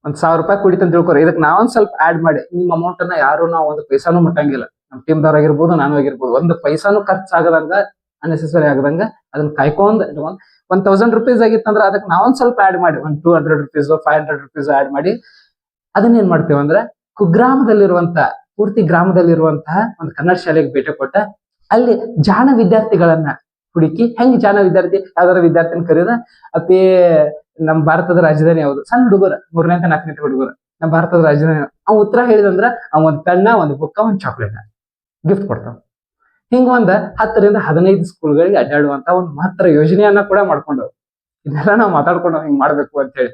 ಒಂದ್ ಸಾವಿರ ರೂಪಾಯಿ ಕುಡಿತ ಅಂತ ತಿಳ್ಕೊರಿ. ಇದಕ್ಕೆ ನಾವೊಂದ್ ಸ್ವಲ್ಪ ಆಡ್ ಮಾಡಿ. ನಿಮ್ಮ ಅಮೌಂಟ್ ಅನ್ನ ಯಾರು ನಾವು ಒಂದು ಪೈಸಾನು ಮುಟ್ಟಂಗಿಲ್ಲ. ನಮ್ ಟೀಮ್ ದವ್ರ ಆಗಿರ್ಬೋದು, ನಾನು ಆಗಿರ್ಬೋದು. ಒಂದು ಪೈಸಾನು ಖರ್ಚಾಗದಂಗ ಅನ್ನೆಸೆಸರಿ ಆಗದಂಗ ಅದನ್ನ ಕಾಯ್ಕೊಂಡ್ ಒಂದ್ ಒನ್ ತೌಸಂಡ್ ರುಪೀಸ್ ಆಗಿತ್ತಂದ್ರ ಅದಕ್ಕೆ ನಾವೊಂದ್ ಸ್ವಲ್ಪ ಆಡ್ ಮಾಡಿ. ಒಂದ್ two hundred rupees five hundred rupees add ಮಾಡಿ. ಅದನ್ನ ಏನ್ ಮಾಡ್ತೇವೆ ಅಂದ್ರೆ ಕುಗ್ರಾಮದಲ್ಲಿರುವಂತ, ಪೂರ್ತಿ ಗ್ರಾಮದಲ್ಲಿರುವಂತಹ ಒಂದು ಕನ್ನಡ ಶಾಲೆಗೆ ಭೇಟಿ ಕೊಟ್ಟ ಅಲ್ಲಿ ಜಾಣ ವಿದ್ಯಾರ್ಥಿಗಳನ್ನ ಹುಡುಕಿ, ಹೆಂಗ್ ಜಾಣ ವಿದ್ಯಾರ್ಥಿ, ಯಾವ್ದಾರ ವಿದ್ಯಾರ್ಥಿನ ಕರೆಯೋದ? ಅಪೇ ನಮ್ ಭಾರತದ ರಾಜಧಾನಿ ಯಾವುದು? ಸಣ್ಣ ಹುಡುಗರ, ಮೂರನೇ ನಾಲ್ಕನೇ ಹುಡುಗರ. ನಮ್ಮ ಭಾರತದ ರಾಜಧಾನಿ ಅವ್ ಉತ್ತರ ಹೇಳಿದಂದ್ರ ಅವ್ ಒಂದ್ ಪೆನ್ನ, ಒಂದ್ ಬುಕ್ಕ, ಒಂದ್ ಚಾಕ್ಲೇಟ್ ಗಿಫ್ಟ್ ಕೊಡ್ತಾವ. ಹಿಂಗ ಒಂದ್ ಹತ್ತರಿಂದ ಹದಿನೈದು ಸ್ಕೂಲ್ಗಳಿಗೆ ಅಡ್ಡಾಡುವಂತ ಒಂದು ಮಹತ್ತರ ಯೋಜನೆಯನ್ನ ಕೂಡ ಮಾಡ್ಕೊಂಡವ್. ಇದೆಲ್ಲ ನಾವು ಮಾತಾಡ್ಕೊಂಡು ಹಿಂಗ್ ಮಾಡ್ಬೇಕು ಅಂತ ಹೇಳಿ.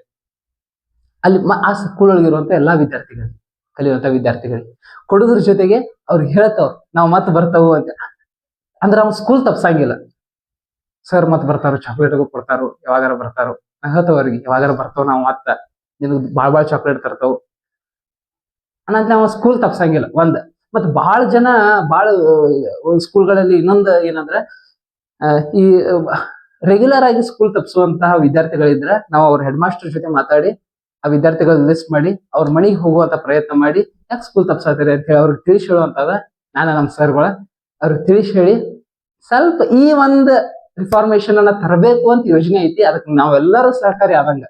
ಅಲ್ಲಿ ಆ ಸ್ಕೂಲ್ ಒಳಗಿರುವಂತ ಎಲ್ಲಾ ವಿದ್ಯಾರ್ಥಿಗಳು, ಕಲಿಯುವಂತ ವಿದ್ಯಾರ್ಥಿಗಳು ಕೊಡುದ್ರ ಜೊತೆಗೆ ಅವ್ರಿಗೆ ಹೇಳ್ತಾವ್, ನಾವ್ ಮತ್ ಬರ್ತಾವು ಅಂತ. ಅಂದ್ರೆ ಅವ್ನ ಸ್ಕೂಲ್ ತಪ್ಸಂಗಿಲ್ಲ. ಸರ್ ಮತ್ ಬರ್ತಾರೋ, ಚಾಕ್ಲೇಟ್ಗೂ ಕೊಡ್ತಾರೋ, ಯಾವಾಗಾರ ಬರ್ತಾರೋ. ನಾ ಹೇಳ್ತಾವ ಅವ್ರಿಗೆ ಯಾವಾಗಾರ ಬರ್ತಾವ ನಾವು ಮತ್ತ ನಿನಗ್ ಬಾಳ್ ಬಾಳ್ ಚಾಕ್ಲೇಟ್ ತರ್ತಾವ್. ಅನ್ನಂತ ನಾವು ಸ್ಕೂಲ್ ತಪ್ಸಂಗಿಲ್ಲ, ಒಂದ್. ಮತ್ ಬಾಳ ಜನ ಬಾಳ ಸ್ಕೂಲ್ಗಳಲ್ಲಿ ಇನ್ನೊಂದ್ ಏನಂದ್ರೆ ಈ ರೆಗ್ಯುಲರ್ ಆಗಿ ಸ್ಕೂಲ್ ತಪ್ಪಿಸುವಂತಹ ವಿದ್ಯಾರ್ಥಿಗಳಿದ್ರೆ ನಾವು ಅವ್ರ ಹೆಡ್ ಮಾಸ್ಟರ್ ಜೊತೆ ಮಾತಾಡಿ, ಆ ವಿದ್ಯಾರ್ಥಿಗಳ ಲಿಸ್ಟ್ ಮಾಡಿ, ಅವ್ರ ಮನೆಗೆ ಹೋಗುವಂತ ಪ್ರಯತ್ನ ಮಾಡಿ, ಯಾಕೆ ಸ್ಕೂಲ್ ತಪ್ಸಾತೀರಿ ಅಂತ ಹೇಳಿ ಅವ್ರಿಗೆ ತಿಳಿಸಿ ಹೇಳುವಂತದ ನಾನು ನಮ್ಮ ಸರ್ಗಳ. ಅವ್ರಿಗೆ ತಿಳಿಸಿ ಹೇಳಿ, ಸ್ವಲ್ಪ ಈ ಒಂದು ರಿಫಾರ್ಮೇಶನ್ ಅನ್ನ ತರಬೇಕು ಅಂತ ಯೋಜನೆ ಐತಿ. ಅದಕ್ಕೆ ನಾವೆಲ್ಲರೂ ಸಹಕಾರಿ ಆದಂಗ.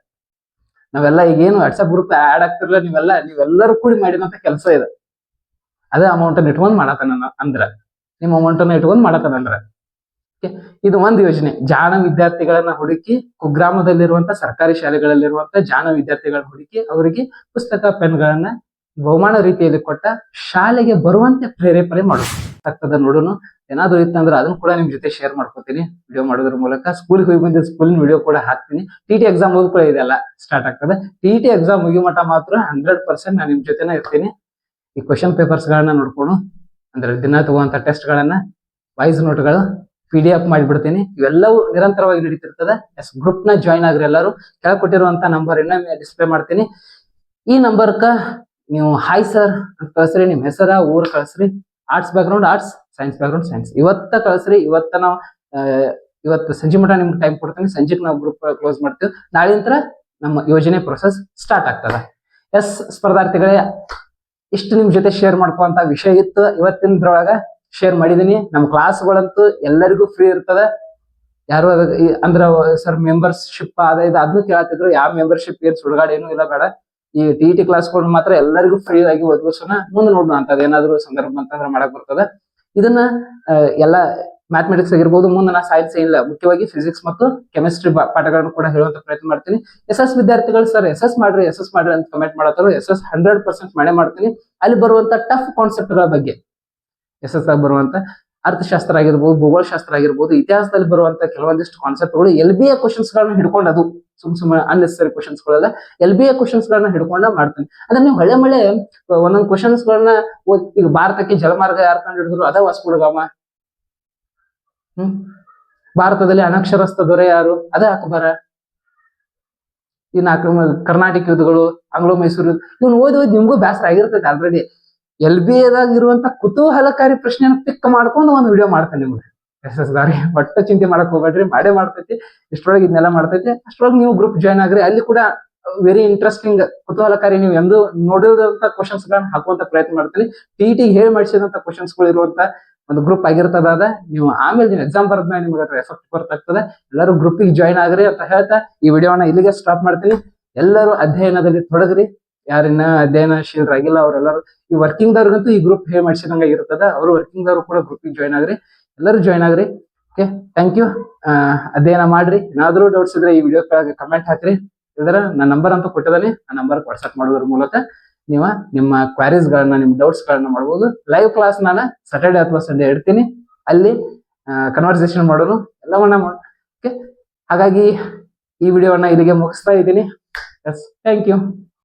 ನಾವೆಲ್ಲ ಈಗೇನು ವಾಟ್ಸಪ್ ಗ್ರೂಪ್ ಆಡ್ ಆಗ್ತಿರಲ್ಲ ನೀವೆಲ್ಲ, ನೀವೆಲ್ಲರೂ ಕೂಡಿ ಮಾಡಿದಂತ ಕೆಲಸ ಇದೆ. ಅದೇ ಅಮೌಂಟ್ ಅನ್ನ ಇಟ್ಕೊಂಡ್ ಮಾಡತಾನ ಅಂದ್ರ. ನಿಮ್ಮ ಅಮೌಂಟ್ ಅನ್ನ ಇಟ್ಕೊಂಡ್ ಮಾಡತನ ಅಂದ್ರ. Okay? ಇದು ಒಂದು ಯೋಜನೆ. ಜಾಣ ವಿದ್ಯಾರ್ಥಿಗಳನ್ನ ಹುಡುಕಿ ಕುಗ್ರಾಮದಲ್ಲಿರುವಂತ ಸರ್ಕಾರಿ ಶಾಲೆಗಳಲ್ಲಿರುವಂತ ಜಾಣ ವಿದ್ಯಾರ್ಥಿಗಳನ್ನ ಹುಡುಕಿ ಅವರಿಗೆ ಪುಸ್ತಕ, ಪೆನ್ಗಳನ್ನ ಬಹುಮಾನ ರೀತಿಯಲ್ಲಿ ಕೊಟ್ಟ ಶಾಲೆಗೆ ಬರುವಂತೆ ಪ್ರೇರೇಪಣೆ ಮಾಡೋದು. ಆಗ್ತದ ನೋಡೋಣ ಏನಾದ್ರು ಇತ್ತಂದ್ರೆ ಅದನ್ನು ಕೂಡ ನಿಮ್ ಜೊತೆ ಶೇರ್ ಮಾಡ್ಕೊತೀನಿ. ವಿಡಿಯೋ ಮಾಡೋದ್ರ ಮೂಲಕ ಸ್ಕೂಲ್ಗೆ ಹೋಗಿ ಬಂದಿದ್ದ ಸ್ಕೂಲಿನ ವಿಡಿಯೋ ಕೂಡ ಹಾಕ್ತೀನಿ. ಟಿ ಟಿ ಎಕ್ಸಾಮ್ ಕೂಡ ಇದೆಲ್ಲ ಸ್ಟಾರ್ಟ್ ಆಗ್ತದೆ. ಟಿ ಟಿ ಎಕ್ಸಾಮ್ ಮುಗಿ ಮಟ್ಟ ಮಾತ್ರ ಹಂಡ್ರೆಡ್ ಪರ್ಸೆಂಟ್ ನಾನು ನಿಮ್ ಜೊತೆನೇ ಇರ್ತೀನಿ. ಈ ಕ್ವಶನ್ ಪೇಪರ್ಸ್ ಗಳನ್ನ ನೋಡ್ಕೊಂಡು, ಅಂದ್ರೆ ದಿನ ತಗುವಂತ ಟೆಸ್ಟ್ ಗಳನ್ನ ವಾಯ್ಸ್ ನೋಟ್ಗಳು ಪಿ ಡಿ ಎಫ್ ಮಾಡಿಬಿಡ್ತೀನಿ. ಇವೆಲ್ಲವೂ ನಿರಂತರವಾಗಿ ನಡೀತಿರ್ತದೆ. ಎಸ್ ಗ್ರೂಪ್ನ ಜಾಯ್ನ್ ಆಗ್ರಿ ಎಲ್ಲರೂ ಕೆಳಗೆ ಕೊಟ್ಟಿರುವಂತ ನಂಬರ್ ಇನ್ನೊಮ್ಮೆ ಡಿಸ್ಪ್ಲೇ ಮಾಡ್ತೀನಿ. ಈ ನಂಬರ್ಕ ನೀವು ಹಾಯ್ ಸರ್ ಅಂತ ಕಳಿಸ್ರಿ, ನಿಮ್ ಹೆಸರ, ಊರ್ ಕಳಿಸ್ರಿ. Arts background arts science background science ಇವತ್ತ ಕಳಿಸ್ರಿ, ಇವತ್ತ ನಾವು ಇವತ್ತು ಸಂಜೆ ಮಟ ನಿಮ್ಗೆ ಟೈಮ್ ಕೊಡ್ತೀನಿ. ಸಂಜೆಗೆ ನಾವು ಗ್ರೂಪ್ ಕ್ಲೋಸ್ ಮಾಡ್ತೀವಿ. ನಾಳಿಂತ್ರ ನಮ್ಮ ಯೋಜನೆ ಪ್ರೊಸೆಸ್ ಸ್ಟಾರ್ಟ್ ಆಗ್ತದೆ. ಎಸ್, ಸ್ಪರ್ಧಾರ್ಥಿಗಳೇ, ಇಷ್ಟು ನಿಮ್ ಜೊತೆ ಶೇರ್ ಮಾಡ್ಕೊಂತ ವಿಷಯ ಇತ್ತು. ಇವತ್ತಿನದ್ರೊಳಗ ಶೇರ್ ಮಾಡಿದೀನಿ. ನಮ್ಮ ಕ್ಲಾಸ್ಗಳಂತೂ ಎಲ್ಲರಿಗೂ ಫ್ರೀ ಇರ್ತದೆ. ಯಾರು ಅದ ಅಂದ್ರ ಸರ್ ಮೆಂಬರ್ಶಿಪ್ ಅದ ಇದು ಅದನ್ನು ಕೇಳತ್ತಿದ್ರು. ಯಾವ ಮೆಂಬರ್ಶಿಪ್ ಏನ್ ಸುಡುಗಾಡ ಏನು ಇಲ್ಲ ಬೇಡ. ಈ ಟಿ ಟಿ ಕ್ಲಾಸ್ಗಳು ಮಾತ್ರ ಎಲ್ಲರಿಗೂ ಫ್ರೀ ಆಗಿ ಒದಗಿಸೋಣ ಮುಂದೆ ನೋಡೋಣ ಅಂತದ ಏನಾದ್ರು ಸಂದರ್ಭ ಅಂತಂದ್ರೆ ಮಾಡಕ್ ಬರ್ತದ. ಇದನ್ನ ಎಲ್ಲ ಮ್ಯಾಥಮೆಟಿಕ್ಸ್ ಆಗಿರ್ಬೋದು, ಮುಂದೆ ನಾ ಸೈನ್ಸ್ ಇಲ್ಲ ಮುಖ್ಯವಾಗಿ ಫಿಸಿಕ್ಸ್ ಮತ್ತು ಕೆಮಿಸ್ಟ್ರಿ ಪಾಠಗಳನ್ನು ಕೂಡ ಹೇಳುವಂತ ಪ್ರಯತ್ನ ಮಾಡ್ತೀನಿ. ಎಸ್ ಎಸ್ ವಿದ್ಯಾರ್ಥಿಗಳು ಸರ್ ಎಸ್ ಎಸ್ ಮಾಡ್ರಿ ಎಸ್ ಎಸ್ ಮಾಡ್ರಿ ಅಂತ ಕಮೆಂಟ್ ಮಾಡತ್ತಾರೋ ಎಸ್ ಎಸ್ ಹಂಡ್ರೆಡ್ ಪರ್ಸೆಂಟ್ ಮಾಡೇ ಮಾಡ್ತೀನಿ. ಅಲ್ಲಿ ಬರುವಂತ ಟಫ್ ಕಾನ್ಸೆಪ್ಟ್ಗಳ ಬಗ್ಗೆ. ಎಸ್ ಎಸ್ ಆಗಿ ಬರುವಂತ ಅರ್ಥಶಾಸ್ತ್ರ ಆಗಿರ್ಬೋದು, ಭೂಗೋಳಶಾಸ್ತ್ರ ಆಗಿರ್ಬೋದು, ಇತಿಹಾಸದಲ್ಲಿ ಬರುವಂತ ಕೆಲವೊಂದಿಷ್ಟು ಕಾನ್ಸೆಪ್ಟ್ಗಳು ಎಲ್ ಬಿ ಎ ಕ್ವಶನ್ಸ್ ಗಳನ್ನ ಹಿಡ್ಕೊಂಡು ಅದು ಸುಮ್ ಸುಮ್ಮನೆ ಅನ್ನೆಸರಿ ಕ್ವಶನ್ಸ್ ಗಳೆಲ್ಲ ಎಲ್ ಬಿ ಎ ಕ್ವಶನ್ಸ್ ಗಳನ್ನ ಹಿಡ್ಕೊಂಡ ಮಾಡ್ತೀನಿ. ಅದನ್ನ ನೀವು ಹಳೆ ಮಳೆ, ಒಂದೊಂದು ಕ್ವಶನ್ಸ್ ಗಳನ್ನ ಈಗ ಭಾರತಕ್ಕೆ ಜಲಮಾರ್ಗ ಯಾರು ಕಂಡು ಹಿಡಿದ್ರು ಅದ ವಾಸ್ಕುಡಗಾಮ ಹ್ಮ್? ಭಾರತದಲ್ಲಿ ಅನಕ್ಷರಸ್ಥ ದೊರೆ ಯಾರು? ಅದ ಅಕ್ಬರ. ಇನ್ನು ಕರ್ನಾಟಕ ಯುದ್ಧಗಳು ಆಂಗ್ಲೋ ಮೈಸೂರು ಇವ್ನ ಓದಿ ಓದಿ ನಿಮ್ಗೂ ಬೇಸರ ಆಗಿರ್ತೈತೆ ಆಲ್ರೆಡಿ ಎಲ್ ಬಿ ಎದಾಗ ಇರುವಂತ ಕುತೂಹಲಕಾರಿ ಪ್ರಶ್ನೆನ ಪಿಕ್ ಮಾಡ್ಕೊಂಡು ಒಂದು ವಿಡಿಯೋ ಮಾಡ್ತೇನೆ ನಿಮ್ಗೆ. ಎಸ್ ಎಸ್ ದಾರಿ ಒಟ್ಟ ಚಿಂತೆ ಮಾಡಕ್ ಹೋಗ್ಬೇಡ್ರಿ, ಮಾಡೇ ಮಾಡ್ತೈತಿ ಇಷ್ಟೊಳಗೆ ಇದನ್ನೆಲ್ಲ ಮಾಡ್ತೈತಿ. ಅಷ್ಟೊಳಗೆ ನೀವು ಗ್ರೂಪ್ ಜಾಯ್ನ್ ಆಗ್ರಿ, ಅಲ್ಲಿ ಕೂಡ ವೆರಿ ಇಂಟ್ರೆಸ್ಟಿಂಗ್ ಕುತೂಹಲಕಾರಿ ನೀವು ಎಂದು ನೋಡಿದಂತ ಕ್ವಶನ್ಸ್ ಗಳನ್ನ ಹಾಕುವಂತ ಪ್ರಯತ್ನ ಮಾಡ್ತೀನಿ. ಟಿ ಟಿ ಹೇಳಿ ಮಾಡಿಸಿದಂತ ಕ್ವಶನ್ಸ್ಗಳು ಇರುವಂತ ಒಂದು ಗ್ರೂಪ್ ಆಗಿರ್ತದ ನೀವು ಆಮೇಲೆ ನೀವು ಎಕ್ಸಾಮ್ ಬರದ್ಮೇಲೆ ನಿಮ್ಗೆ ಅದ್ರ ಎಫೆಕ್ಟ್ ಬರ್ತಾಗ್ತದೆ. ಎಲ್ಲರೂ ಗ್ರೂಪಿಗೆ ಜಾಯ್ನ್ ಆಗ್ರಿ ಅಂತ ಹೇಳ್ತಾ ಈ ವಿಡಿಯೋನ ಇಲ್ಲಿಗೆ ಸ್ಟಾಪ್ ಮಾಡ್ತೀನಿ. ಎಲ್ಲರೂ ಅಧ್ಯಯನದಲ್ಲಿ ತೊಡಗ್ರಿ. ಯಾರಿನ್ನ ಅಧ್ಯಯನಶೀಲರಾಗಿಲ್ಲ, ಅವರೆಲ್ಲರೂ ಈ ವರ್ಕಿಂಗ್ ದವ್ರಿಗಂತೂ ಈ ಗ್ರೂಪ್ ಹೇ ಮಾಡ್ಸಿದಂಗ ಇರ್ತದ. ಅವರು ವರ್ಕಿಂಗ್ ದವರು ಕೂಡ ಗ್ರೂಪಿಗೆ ಜಾಯ್ನ್ ಆಗ್ರಿ. ಎಲ್ಲರೂ ಜಾಯ್ನ್ ಆಗ್ರಿ. ಓಕೆ ಥ್ಯಾಂಕ್ ಯು ಅಧ್ಯಯನ ಮಾಡ್ರಿ. ಏನಾದರೂ ಡೌಟ್ಸ್ ಇದ್ರೆ ಈ ವಿಡಿಯೋ ಕೆಳಗೆ ಕಮೆಂಟ್ ಹಾಕ್ರಿ. ಇದರ ನನ್ನ ನಂಬರ್ ಅಂತ ಕೊಟ್ಟದಲ್ಲಿ ಆ ನಂಬರ್ ವಾಟ್ಸ್ಆಪ್ ಮಾಡೋದ್ರ ಮೂಲಕ ನೀವು ನಿಮ್ಮ ಕ್ವಾರೀಸ್ ಗಳನ್ನ, ನಿಮ್ಮ ಡೌಟ್ಸ್ ಗಳನ್ನ ಮಾಡ್ಬೋದು. ಲೈವ್ ಕ್ಲಾಸ್ ನಾನು ಸಾಟರ್ಡೆ ಅಥವಾ ಸಂಡೇ ಇಡ್ತೀನಿ. ಅಲ್ಲಿ ಕನ್ವರ್ಸೇಷನ್ ಮಾಡೋನು ಎಲ್ಲವನ್ನ ಓಕೆ? ಹಾಗಾಗಿ ಈ ವಿಡಿಯೋವನ್ನ ಇಲ್ಲಿಗೆ ಮುಗಿಸ್ತಾ ಇದ್ದೀನಿ. Yes thank you